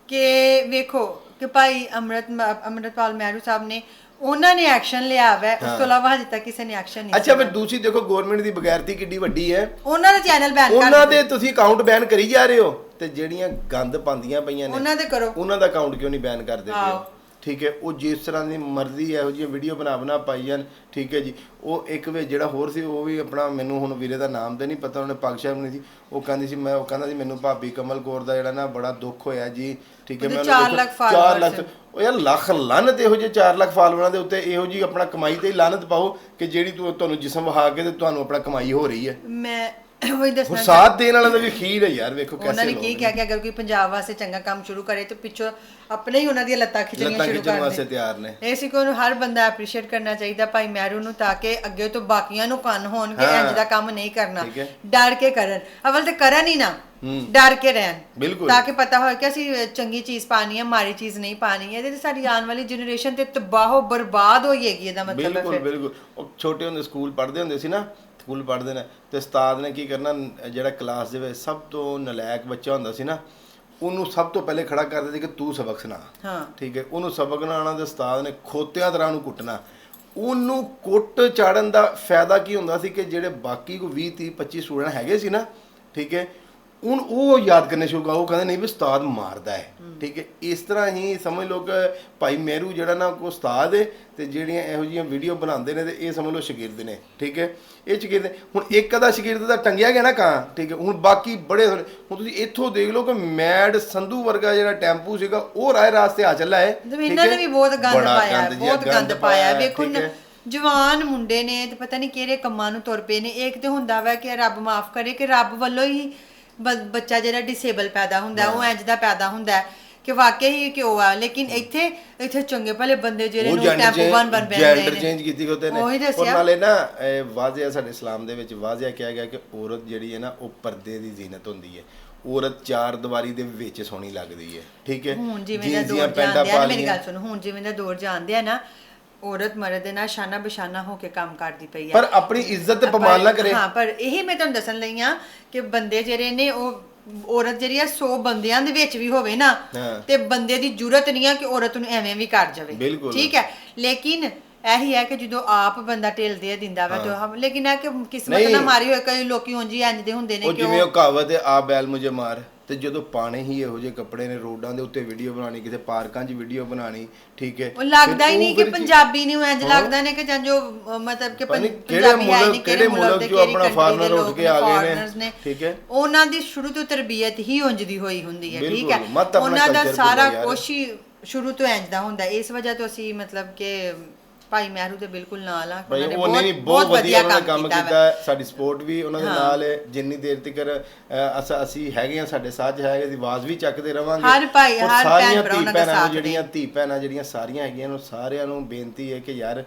ਕਿ ਵੇਖੋ ਕਿ ਭਾਈ ਅੰਮ੍ਰਿਤ ਅੰਮ੍ਰਿਤਪਾਲ ਮਹਿਰੂ ਸਾਹਿਬ ਨੇ ਉਹਨਾਂ ਨੇ ਐਕਸ਼ਨ ਲਿਆ ਵਾ ਉਸ। ਤੋਂ ਇਲਾਵਾ ਹਜੇ ਤੱਕ ਕਿਸੇ ਨੇ ਐਕਸ਼ਨ ਨਹੀਂ
ਅੱਛਾ ਫਿਰ ਦੂਸਰੀ ਦੇਖੋ ਗਵਰਨਮੈਂਟ ਦੀ ਬਗੈਰਤੀ ਕਿੱਡੀ ਵੱਡੀ ਹੈ
ਉਹਨਾਂ ਦਾ ਚੈਨਲ ਬੈਨ ਕਰ
ਉਹਨਾਂ ਦੇ। ਤੁਸੀਂ ਅਕਾਊਂਟ ਬੈਨ ਕਰੀ ਜਾ ਰਹੇ ਹੋ ਤੇ ਜਿਹੜੀਆਂ ਗੰਦ ਪਾਉਂਦੀਆਂ ਪਈਆਂ ਨੇ
ਉਹਨਾਂ ਦੇ ਕਰੋ
ਉਹਨਾਂ ਦਾ ਅਕਾਊਂਟ ਕਿਉਂ ਨਹੀਂ ਬੈਨ ਕਰਦੇ ਪਏ? ਠੀਕ ਹੈ ਉਹ ਜਿਸ ਤਰ੍ਹਾਂ ਦੀ ਮਰਜ਼ੀ ਇਹੋ ਜਿਹੀ ਵੀਡੀਓ ਬਣਾ ਬਣਾ ਪਾਈ ਜਾਣ ਠੀਕ ਹੈ ਜੀ। ਉਹ ਇੱਕ ਵੇ ਜਿਹੜਾ ਹੋਰ ਸੀ ਉਹ ਵੀ ਆਪਣਾ ਮੈਨੂੰ ਹੁਣ ਵੀਰੇ ਦਾ ਨਾਮ ਤੇ ਨਹੀਂ ਪਤਾ ਉਹਨੇ ਪਾਕਸ਼ਾਹ ਨਹੀਂ ਸੀ ਉਹ ਕਹਿੰਦੀ ਸੀ ਮੈਂ ਉਹ ਕਹਿੰਦਾ ਸੀ ਮੈਨੂੰ ਭਾਬੀ ਕਮਲ ਕੌਰ ਦਾ ਜਿਹੜਾ ਨਾ ਬੜਾ ਦੁੱਖ ਹੋਇਆ ਜੀ ਠੀਕ ਹੈ ਮੈਂ
ਚਾਰ
ਉਹਨੂੰ
ਲੱਖ
ਦੇਖੋ- ਚਾਰ
followers
ਲੱਖ ਉਹ ਯਾਰ ਲੱਖ ਲਾਨਤ ਇਹੋ ਜਿਹੇ 4 ਲੱਖ ਫਾਲੋਅਰਾਂ ਦੇ ਉੱਤੇ ਇਹੋ ਜੀ ਆਪਣਾ ਕਮਾਈ ਤੇ ਹੀ ਲਾਨਤ ਪਾਓ ਕਿ ਜਿਹੜੀ ਤੂੰ ਤੁਹਾਨੂੰ ਜਿਸਮ ਵਹਾ ਕੇ ਤੇ ਤੁਹਾਨੂੰ ਆਪਣਾ ਕਮਾਈ ਹੋ ਰਹੀ ਹੈ।
ਮੈਂ ਉਹੀ
ਉਹ
ਦੱਸਣਾ
ਸਾਥ ਦੇਣ ਵਾਲਾ ਦਾ ਵੀ ਖੀਰ ਹੈ ਯਾਰ ਵੇਖੋ
ਉਹਨਾਂ
ਕੈਸੇ
ਨੇ
ਲੋਕ
ਕੀ
ਨੇ।
ਕਿਹਾ ਕਿ ਅਗਰ ਕੋਈ ਪੰਜਾਬ ਵਾਸਤੇ ਚੰਗਾ ਕੰਮ ਸ਼ੁਰੂ ਕਰੇ ਤੇ ਪਿੱਛੋਂ ਆਪਣੇ ਹੀ ਉਹਨਾਂ ਦੀਆਂ ਲੱਤਾਂ ਖਿੱਚਣੀਆਂ
ਲੱਤਾਂ
ਸ਼ੁਰੂ
ਖਿੱਚਣ
ਕਰ
ਵਾਸਤੇ ਤਿਆਰ ਨੇ
ਇਹ ਸੀ ਕਿ ਉਹਨੂੰ ਹਰ ਬੰਦਾ ਐਪਰੀਸ਼ੀਏਟ ਕਰਨਾ ਚਾਹੀਦਾ ਭਾਈ ਮਹਿਰੂ ਨੂੰ ਤਾਂ ਕਿ ਅੱਗੇ ਤੋਂ ਬਾਕੀਆਂ ਨੂੰ ਕੰਨ ਹੋਣ ਕਿ। ਇੰਜ ਦਾ ਕੰਮ ਨਹੀਂ ਕਰਨਾ। ਡਰ ਕੇ ਕਰਨ ਅਵਲ ਤੇ ਕਰਨ ਹੀ ਨਾ। ਡਰ ਕੇ ਰਹਿਣ
ਬਿਲਕੁਲ।
ਤਾਂ ਕਿ ਪਤਾ ਹੋਵੇ ਕਿ ਅਸੀਂ ਚੰਗੀ ਚੀਜ਼ ਪਾਣੀ ਹੈ ਮਾੜੀ ਚੀਜ਼ ਨਹੀਂ ਪਾਣੀ ਹੈ ਇਹਦੇ ਸਾਡੀ ਆਉਣ ਵਾਲੀ ਜਨਰੇਸ਼ਨ ਤੇ ਤਬਾਹੋ ਬਰਬਾਦ ਹੋਈਏਗੀ ਇਹਦਾ ਮਤਲਬ ਹੈ
ਬਿਲਕੁਲ ਬਿਲਕੁਲ ਉਹ ਛੋਟੇ ਹੁੰਦੇ ਸਕੂਲ ਪੜ੍ਹਦੇ ਹੁੰਦੇ ਸੀ ਨਾ ਸਕੂਲ ਪੜ੍ਹਦੇ ਨੇ ਤੇ ਉਸਤਾਦ ਨੇ ਕੀ ਕਰਨਾ ਨ- ਜਿਹੜਾ ਕਲਾਸ ਦੇ ਵਿੱਚ ਸਭ ਤੋਂ ਨਲਾਇਕ ਬੱਚਾ ਹੁੰਦਾ ਸੀ ਨਾ ਉਹਨੂੰ ਸਭ ਤੋਂ ਪਹਿਲੇ ਖੜਾ ਕਰਦੇ ਸੀ ਕਿ ਤੂੰ ਸਬਕ ਸੁਣਾ।
ਹਾਂ।
ਠੀਕ ਹੈ ਉਹਨੂੰ ਸਬਕ ਸੁਣਾਉਣਾ ਤੇ ਉਸਤਾਦ ਨੇ ਖੋਤਿਆਂ ਤਰ੍ਹਾਂ ਨੂੰ ਕੁੱਟਣਾ। ਉਹਨੂੰ ਕੁੱਟ ਚਾੜਨ ਦਾ ਫਾਇਦਾ ਕੀ ਹੁੰਦਾ ਸੀ ਕਿ ਜਿਹੜੇ ਬਾਕੀ ਕੋ 20 30 25 ਸਟੂਡੈਂਟ ਹੈਗੇ ਸੀ ਨਾ ਠੀਕ ਹੈ ਹੁਣ ਉਹ ਯਾਦ ਕਰਨੇ ਸ਼ੁਰੂ ਕਰ ਉਹ ਕਹਿੰਦੇ ਨਹੀਂ ਵੀ ਉਸਤਾਦ ਮਾਰਦਾ ਹੈ ਠੀਕ ਹੈ ਇਸ ਤਰ੍ਹਾਂ ਹੀ ਸਮਝ ਲਓ ਕਿ ਭਾਈ ਮਹਿਰੂ ਜਿਹੜਾ ਨਾ ਕੋ ਉਸਤਾਦ ਹੈ ਤੇ ਜਿਹੜੀਆਂ ਇਹੋ ਜਿਹੀਆਂ ਵੀਡੀਓ ਬਣਾਉਂਦੇ ਨੇ ਤੇ ਇਹ ਸਮਝ ਲਓ ਸ਼ਾਗਿਰਦ ਨੇ ਠੀਕ ਹੈ ਇਹ ਸ਼ਾਗਿਰਦ ਹੁਣ ਇੱਕ ਅਦਾ ਸ਼ਾਗਿਰਦ ਦਾ ਟੰਗਿਆ ਗਿਆ ਨਾ ਕਾਂ ਠੀਕ ਹੈ ਹੁਣ ਬਾਕੀ ਬੜੇ ਹੁਣ ਤੁਸੀਂ ਇੱਥੋਂ ਦੇਖ ਲਓ ਕਿ ਮੈਡ ਸੰਧੂ ਵਰਗਾ ਜਿਹੜਾ ਟੈਂਪੂ ਸੀਗਾ ਉਹ ਰਾਹ ਰਾਸਤੇ ਆ ਚੱਲਾ ਹੈ
ਇਹਨਾਂ ਨੇ? ਵੀ ਬਹੁਤ ਗੰਦ ਪਾਇਆ ਬਹੁਤ ਗੰਦ ਪਾਇਆ। ਵੇਖੋ? ਜਵਾਨ ਮੁੰਡੇ ਨੇ ਤੇ ਪਤਾ ਨਹੀਂ ਕਿਹੜੇ ਕੰਮਾਂ ਨੂੰ ਤੁਰ ਪਏ ਨੇ ਇੱਕ ਤੇ ਹੁੰਦਾ ਵਾ ਕਿ ਰੱਬ ਮਾਫ ਕਰੇ ਕਿ ਰੱਬ ਵੱਲੋਂ ਹੀ ਬ- ਬੱਚਾ ਜਿਹੜਾ ਡਿਸੇਬਲ ਪੈਦਾ ਹੁੰਦਾ ਉਹ ਇੰਜ ਦਾ ਪੈਦਾ ਹੁੰਦਾ ਹੈ ਕਿ ਵਾਕਈ ਹੀ ਕਿਉਂ ਆ ਲੇਕਿਨ ਇੱਥੇ ਇੱਥੇ ਚੰਗੇ ਭਲੇ ਬੰਦੇ ਜਿਹੜੇ
ਉਹ
ਨੂੰ ਟੈਂਪੂ ਬਣ
ਚੇਂਜ
ਬੈਠਦੇ
ਜੈਂਡਰ ਚੇਂਜ ਕੀਤੀ ਹੋਤੇ ਨੇ।
ਉਹੀ
ਔਰ
ਦੱਸਿਆ
ਨਾਲੇ ਨਾ ਇਹ ਵਾਜ਼ਿਆ ਸਾਡੇ ਇਸਲਾਮ ਦੇ ਵਿੱਚ ਵਾਜ਼ਿਆ ਕਿਹਾ ਗਿਆ ਕਿ ਔਰਤ ਜਿਹੜੀ ਹੈ ਨਾ ਉਹ ਪਰਦੇ ਦੀ ਜ਼ੀਨਤ ਹੁੰਦੀ ਹੈ। ਔਰਤ ਚਾਰ ਦੀਵਾਰੀ ਦੇ ਵਿੱਚ ਸੋਹਣੀ ਲੱਗਦੀ ਹੈ ਠੀਕ ਹੈ?
ਹੁਣ ਜਿਵੇਂ ਦਾ
ਜੀਨਸ ਦੀਆਂ
ਦੌਰ
ਪੈਂਟਾਂ
ਜਾਂਦੇ ਆ ਮੇਰੀ। ਗੱਲ ਸੁਣ ਹੁਣ ਜਿਵੇਂ ਦਾ ਦੌਰ ਜਾਂਦੇ ਆ ਨਾ ਔਰਤ ਮਰਦ ਦੇ ਨਾਲ ਸ਼ਾਨਾ ਬਸ਼ਾਨਾ ਹੋ ਕੇ ਕੰਮ ਕਰਦੀ ਪਈ ਆ
ਪਰ ਆਪਣੀ ਇੱਜ਼ਤ ਤੇ ਪਮਾਲ ਨਾ ਕਰੇ
ਹਾਂ ਪਰ ਇਹੀ ਮੈਂ ਤੁਹਾਨੂੰ ਦੱਸਣ ਲਈ ਆ ਕਿ ਬੰਦੇ ਜਿਹੜੇ ਨੇ ਉਹ ਔਰਤ ਜਿਹੜੀ ਆ 100 ਬੰਦਿਆਂ ਦੇ ਵਿੱਚ ਵੀ ਹੋਵੇ ਨਾ
ਹਾਂ।
ਤੇ ਬੰਦੇ ਦੀ ਜ਼ਰੂਰਤ ਨਹੀਂ ਆ ਕਿ ਔਰਤ ਨੂੰ ਐਵੇਂ ਵੀ ਕਰ ਜਾਵੇ। ਠੀਕ ਹੈ ਲੇਕਿਨ ਇਹੀ ਹੈ ਕਿ ਜਦੋਂ ਆਪ ਬੰਦਾ ਢਿਲਦੇ ਆ ਦਿੰਦਾ ਵਾ ਤੇ ਉਹ- ਲੇਕਿਨ ਇਹ ਕਿ ਕਿਸਮਤ। ਨਾ ਮਾਰੀ ਹੋਏ ਕਈ ਲੋਕੀ ਉਂਝ ਹੀ ਇੰਜ ਦੇ ਹੁੰਦੇ ਨੇ
ਉਹ
ਕਿ
ਜਿਵੇਂ ਉਹ
ਉਹ
ਕਹਾਵਤ ਹੈ ਆ ਬੈਲ ਮੁਝੇ ਮਾਰ ਤੇ ਜਦੋਂ ਪਾਣੇ ਹੀ ਇਹੋ ਜਿਹੇ ਕੱਪੜੇ ਨੇ ਰੋਡਾਂ ਦੇ ਉੱਤੇ ਵੀਡੀਓ ਬਣਾਣੀ ਕਿਸੇ ਪਾਰਕਾਂ 'ਚ ਵੀਡੀਓ ਬਣਾਣੀ ਠੀਕ ਹੈ
ਉਹ ਲੱਗਦਾ ਹੀ ਨਹੀਂ ਕਿ
ਜੀ-
ਪੰਜਾਬੀ ਨੂੰ
ਹਾਂ।
ਲੱਗਦਾ ਨੇ ਕਿ ਜਾਂ ਜੋ ਮਤਲਬ ਕਿ
ਕਿਹੜੇ
ਪੰਜਾਬੀ ਹੈ
ਮੁਲਕ
ਨਹੀਂ
ਕਿਹੜੇ ਮੁਲਕ
ਕਿਹੜੀ
ਆਪਣਾ ਫਾਰਨਰ ਉੱਠ ਕੇ ਆ ਗਏ ਨੇ ਠੀਕ ਹੈ
ਉਹਨਾਂ ਦੀ ਸ਼ੁਰੂ ਤੋਂ ਤਰਬੀਅਤ ਹੀ ਉਂਝ ਦੀ ਹੋਈ ਹੁੰਦੀ ਹੈ ਠੀਕ
ਬਿਲਕੁਲ,
ਹੈ
ਮਤ ਆਪਣਾ
ਉਹਨਾਂ ਦਾ
culture
ਸਾਰਾ
ਯਾਰ।
ਕੁਛ ਹੀ ਸ਼ੁਰੂ ਤੋਂ ਇੰਜ ਦਾ ਹੁੰਦਾ ਇਸ ਵਜ੍ਹਾ ਤੋਂ ਅਸੀਂ ਮਤਲਬ ਕਿ ਭਾਈ ਮਹਿਰੂ ਦੇ ਬਿਲਕੁਲ ਨਾਲ ਆ
ਭਾਈ
ਉਹਨਾਂ
ਨਹੀਂ ਬਹੁਤ ਵਧੀਆ ਉਹਨਾਂ ਨੇ ਕੰਮ
ਕੀਤਾ ਵਾ।
ਸਾਡੀ ਸਪੋਰਟ ਵੀ ਉਹਨਾਂ ਦੇ। ਨਾਲ ਹੈ ਜਿੰਨੀ ਦੇਰ ਤੱਕ ਅਸ ਹੈਗੇ ਆ ਸਾਡੇ ਸਾਥ ਹੈਗੇ ਦੀ ਆਵਾਜ਼ ਵੀ ਚੱਕਦੇ ਰਵਾਂਗੇ
ਹਰ ਭਾਈ, ਹਰ ਭੈਣ ਭਰਾ ਉਹਨਾਂ ਦਾ ਸਾਥ
ਜਿਹੜੀਆਂ। ਧੀ ਭੈਣਾਂ ਜਿਹੜੀਆਂ ਸਾਰੀਆਂ ਹੈਗੀਆਂ ਨੂੰ ਸਾਰਿਆਂ ਨੂੰ ਬੇਨਤੀ ਹੈ ਕਿ ਯਾਰ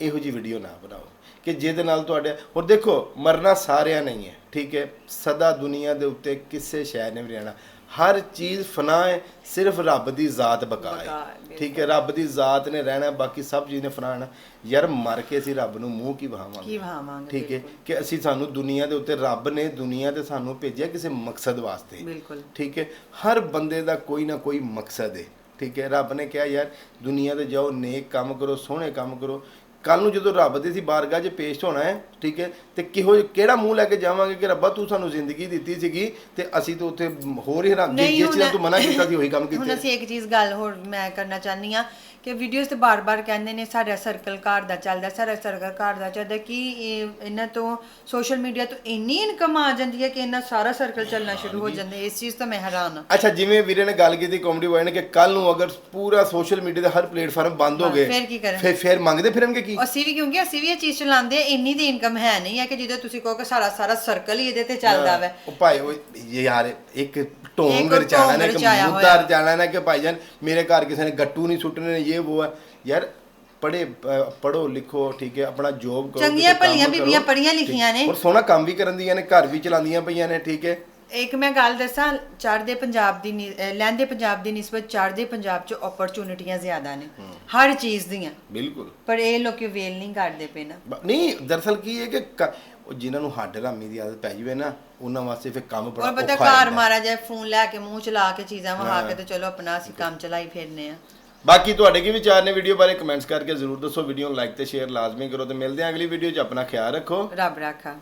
ਇਹੋ ਜੀ ਵੀਡੀਓ ਨਾ ਬਣਾਓ ਕਿ ਜਿਹਦੇ ਨਾਲ ਤੁਹਾਡੇ ਹੋਰ ਦੇਖੋ ਮਰਨਾ ਸਾਰਿਆਂ ਨਹੀਂ ਹੈ ਠੀਕ ਹੈ ਸਦਾ ਦੁਨੀਆ ਦੇ ਉੱਤੇ ਕਿਸੇ ਸ਼ੈ ਨੇ ਵੀ ਰਹਿਣਾ ਹਰ ਚੀਜ਼ ਫਨਾ ਹੈ ਸਿਰਫ ਰੱਬ ਦੀ ਜ਼ਾਤ ਬਕਾ ਹੈ। ਠੀਕ ਹੈ ਰੱਬ ਦੀ ਜ਼ਾਤ ਨੇ ਰਹਿਣਾ ਬਾਕੀ ਸਭ ਚੀਜ਼ ਨੇ ਫਨਾ ਹੋਣਾ ਯਾਰ ਮਰ ਕੇ ਅਸੀਂ ਰੱਬ ਨੂੰ ਮੂੰਹ ਕੀ ਵਹਾਵਾਂਗੇ?
ਕੀ ਵਹਾਵਾਂਗੇ,
ਠੀਕ ਹੈ ਕਿ ਅਸੀਂ ਸਾਨੂੰ ਦੁਨੀਆ ਦੇ ਉੱਤੇ ਰੱਬ ਨੇ ਦੁਨੀਆ ਤੇ ਸਾਨੂੰ ਭੇਜਿਆ ਕਿਸੇ ਮਕਸਦ ਵਾਸਤੇ।
ਬਿਲਕੁਲ।
ਠੀਕ ਹੈ ਹਰ ਬੰਦੇ ਦਾ ਕੋਈ ਨਾ ਕੋਈ ਮਕਸਦ ਹੈ। ਠੀਕ ਹੈ ਰੱਬ ਨੇ ਕਿਹਾ ਯਾਰ ਦੁਨੀਆ ਤੇ ਜਾਓ ਨੇਕ ਕੰਮ ਕਰੋ ਸੋਹਣੇ ਕੰਮ ਕਰੋ। ਕੱਲ ਨੂੰ ਜਦੋਂ ਰੱਬ ਦੀ ਸੀ ਬਾਰਗਾਹ 'ਚ ਪੇਸ਼ ਹੋਣਾ ਹੈ ਠੀਕ ਹੈ ਤੇ ਕਿਹੋ ਕਿਹੜਾ ਮੂੰਹ ਲੈ ਕੇ ਜਾਵਾਂਗੇ ਕਿ ਰੱਬਾ ਤੂੰ ਸਾਨੂੰ ਜ਼ਿੰਦਗੀ ਦਿੱਤੀ ਸੀਗੀ ਤੇ ਅਸੀਂ ਤਾਂ ਉੱਥੇ ਹੋਰ ਹੀ ਹਰਾਮ ਜਿਸ ਚੀਜ਼ ਤੂੰ ਮਨਾ ਕੀਤਾ ਸੀ ਉਹੀ ਕੰਮ
ਹੁਣ
ਕੀਤੇ।
ਅਸੀਂ ਇੱਕ ਚੀਜ਼ ਗੱਲ ਹੋਰ ਮੈਂ ਕਰਨਾ ਚਾਹਨੀ ਆ ਕਿ ਵੀਡੀਓਜ਼ ਤੇ ਬਾਰ-ਬਾਰ ਕਹਿੰਦੇ ਨੇ ਸਾਡਾ ਸਰਕਲ ਘਰ ਦਾ ਚੱਲਦਾ ਸਾਡਾ ਸਰਕਲ ਘਰ ਦਾ ਚੱਲਦਾ। ਕਿ ਇਹ- ਇਹਨਾਂ ਤੋਂ ਸੋਸ਼ਲ ਮੀਡੀਆ ਤੋਂ ਇੰਨੀ ਇਨਕਮ ਆ ਜਾਂਦੀ ਹੈ ਕਿ ਇਹਨਾਂ ਸਾਰਾ ਸਰਕਲ ਚੱਲਣਾ ਸ਼ੁਰੂ ਹੋ ਜਾਂਦਾ ਹੈ। ਇਸ ਚੀਜ਼ ਤੋਂ ਮੈਂ ਹੈਰਾਨ ਆ
ਅੱਛਾ ਜਿਵੇਂ ਵੀਰੇ ਨੇ ਗੱਲ ਕੀਤੀ ਕਾਮੇਡੀ ਬॉय ਨੇ ਕਿ ਕੱਲ ਨੂੰ ਅਗਰ ਪੂਰਾ ਸੋਸ਼ਲ ਮੀਡੀਆ ਦਾ ਹਰ ਪਲੇਟਫਾਰਮ ਬੰਦ ਹੋ
ਹਾਂ,
ਗਏ
ਫਿਰ ਕੀ ਕਰਨ?
ਫਿਰ ਫਿਰ ਮੰਗਦੇ ਫਿਰਨਗੇ ਕੀ?
ਅਸੀਂ ਵੀ ਕਿਉਂਕਿ ਅਸੀਂ ਵੀ ਇਹ ਚੀਜ਼ ਚਲਾਉਂਦੇ ਆ, ਇੰਨੀ ਦੀ ਇਨਕਮ ਹੈ ਨਹੀਂ ਹੈ ਕਿ ਜਦੋਂ ਤੁਸੀਂ ਕਹੋ ਕਿ ਸਾਰਾ ਸਾਰਾ ਸਰਕਲ ਹੀ ਇਹਦੇ ਤੇ ਚੱਲਦਾ ਵੈ।
ਉਹ ਭਾਈ ਉਹ ਯਾਰ ਇੱਕ ਢੋਂਗ
ਇੱਕ
ਰਚਾਣਾ ਨੇ
ਢੋਂਗ
ਕਿ
ਰਚਾਇਆ
ਮੁੱਦਾ
ਹੋਇਆ।
ਰਚਾਣਾ ਨੇ ਕਿ ਭਾਈਜਾਨ ਮੇਰੇ ਘਰ ਕਿਸੇ ਨੇ ਗੱਟੂ ਨਹੀਂ ਸੁੱਟਣੇ ਨੇ ਇਹ ਉਹ ਹੈ ਯਾਰ ਪੜੇ ਪੜੋ ਲਿਖੋ ਠੀਕ ਹੈ ਆਪਣਾ ਜੋਬ ਕਰੋ
ਚੰਗੀਆਂ
ਕਿਤੇ ਕੰਮ
ਭਲੀਆਂ
ਕਰੋ,
ਬੀਬੀਆਂ ਪੜ੍ਹੀਆਂ
ਠੀਕ।
ਲਿਖੀਆਂ ਨੇ।
ਔਰ ਸੋਹਣਾ ਕੰਮ ਵੀ ਕਰਨ ਦੀਆਂ ਨੇ ਘਰ ਵੀ ਚਲਾਉਂਦੀਆਂ ਪਈਆਂ ਨੇ ਠੀਕ ਹੈ
ਇੱਕ ਮੈਂ ਗੱਲ ਦੱਸਾਂ ਚੜ੍ਹਦੇ ਪੰਜਾਬ ਦੀ ਨਿ- ਅਹ ਲਹਿੰਦੇ ਪੰਜਾਬ ਦੀ ਨਿਸਬਤ ਚੜ੍ਹਦੇ ਪੰਜਾਬ 'ਚ ਓਪਰਚੁਨਿਟੀਆਂ ਜ਼ਿਆਦਾ ਨੇ ਹਰ ਚੀਜ਼ ਦੀਆਂ
ਬਿਲਕੁਲ
ਪਰ ਇਹ ਲੋਕੀ ਵੇਲ ਨਹੀਂ ਕੱਢਦੇ ਪਏ ਨਾ
ਬ- ਨਹੀਂ ਦਰਅਸਲ ਕੀ ਹੈ ਕਿ ਕ- ਉਹ ਜਿਨ੍ਹਾਂ ਨੂੰ ਹੱਡ ਰਾਮੀ ਦੀ ਆਦਤ ਪੈ ਜਵੇ ਨਾ ਉਹਨਾਂ ਵਾਸਤੇ ਫਿਰ ਕੰਮ ਬੜਾ
ਔਰ ਪਤਾ
ਔਖਾ ਹੋ
ਘਰ। ਮਾਰਾ ਜਾਏ ਫੋਨ ਲੈ ਕੇ ਮੂੰਹ ਚਲਾ ਕੇ ਚੀਜ਼ਾਂ ਵਹਾ। ਕੇ ਤੇ ਚਲੋ ਆਪਣਾ ਅਸੀਂ ਕੰਮ ਚਲਾਈ ਫਿਰਨੇ ਆ
ਬਾਕੀ ਤੁਹਾਡੇ ਕੀ ਵਿਚਾਰ ਨੇ ਵੀਡੀਓ ਬਾਰੇ ਕਮੈਂਟਸ ਕਰਕੇ ਜ਼ਰੂਰ ਦੱਸੋ ਵੀਡੀਓ ਨੂੰ ਲਾਈਕ ਤੇ ਸ਼ੇਅਰ ਲਾਜ਼ਮੀ ਕਰੋ ਤੇ ਮਿਲਦੇ ਹਾਂ ਅਗਲੀ ਵੀਡੀਓ 'ਚ ਆਪਣਾ ਖਿਆਲ ਰੱਖੋ
ਰੱਬ ਰਾਖਾ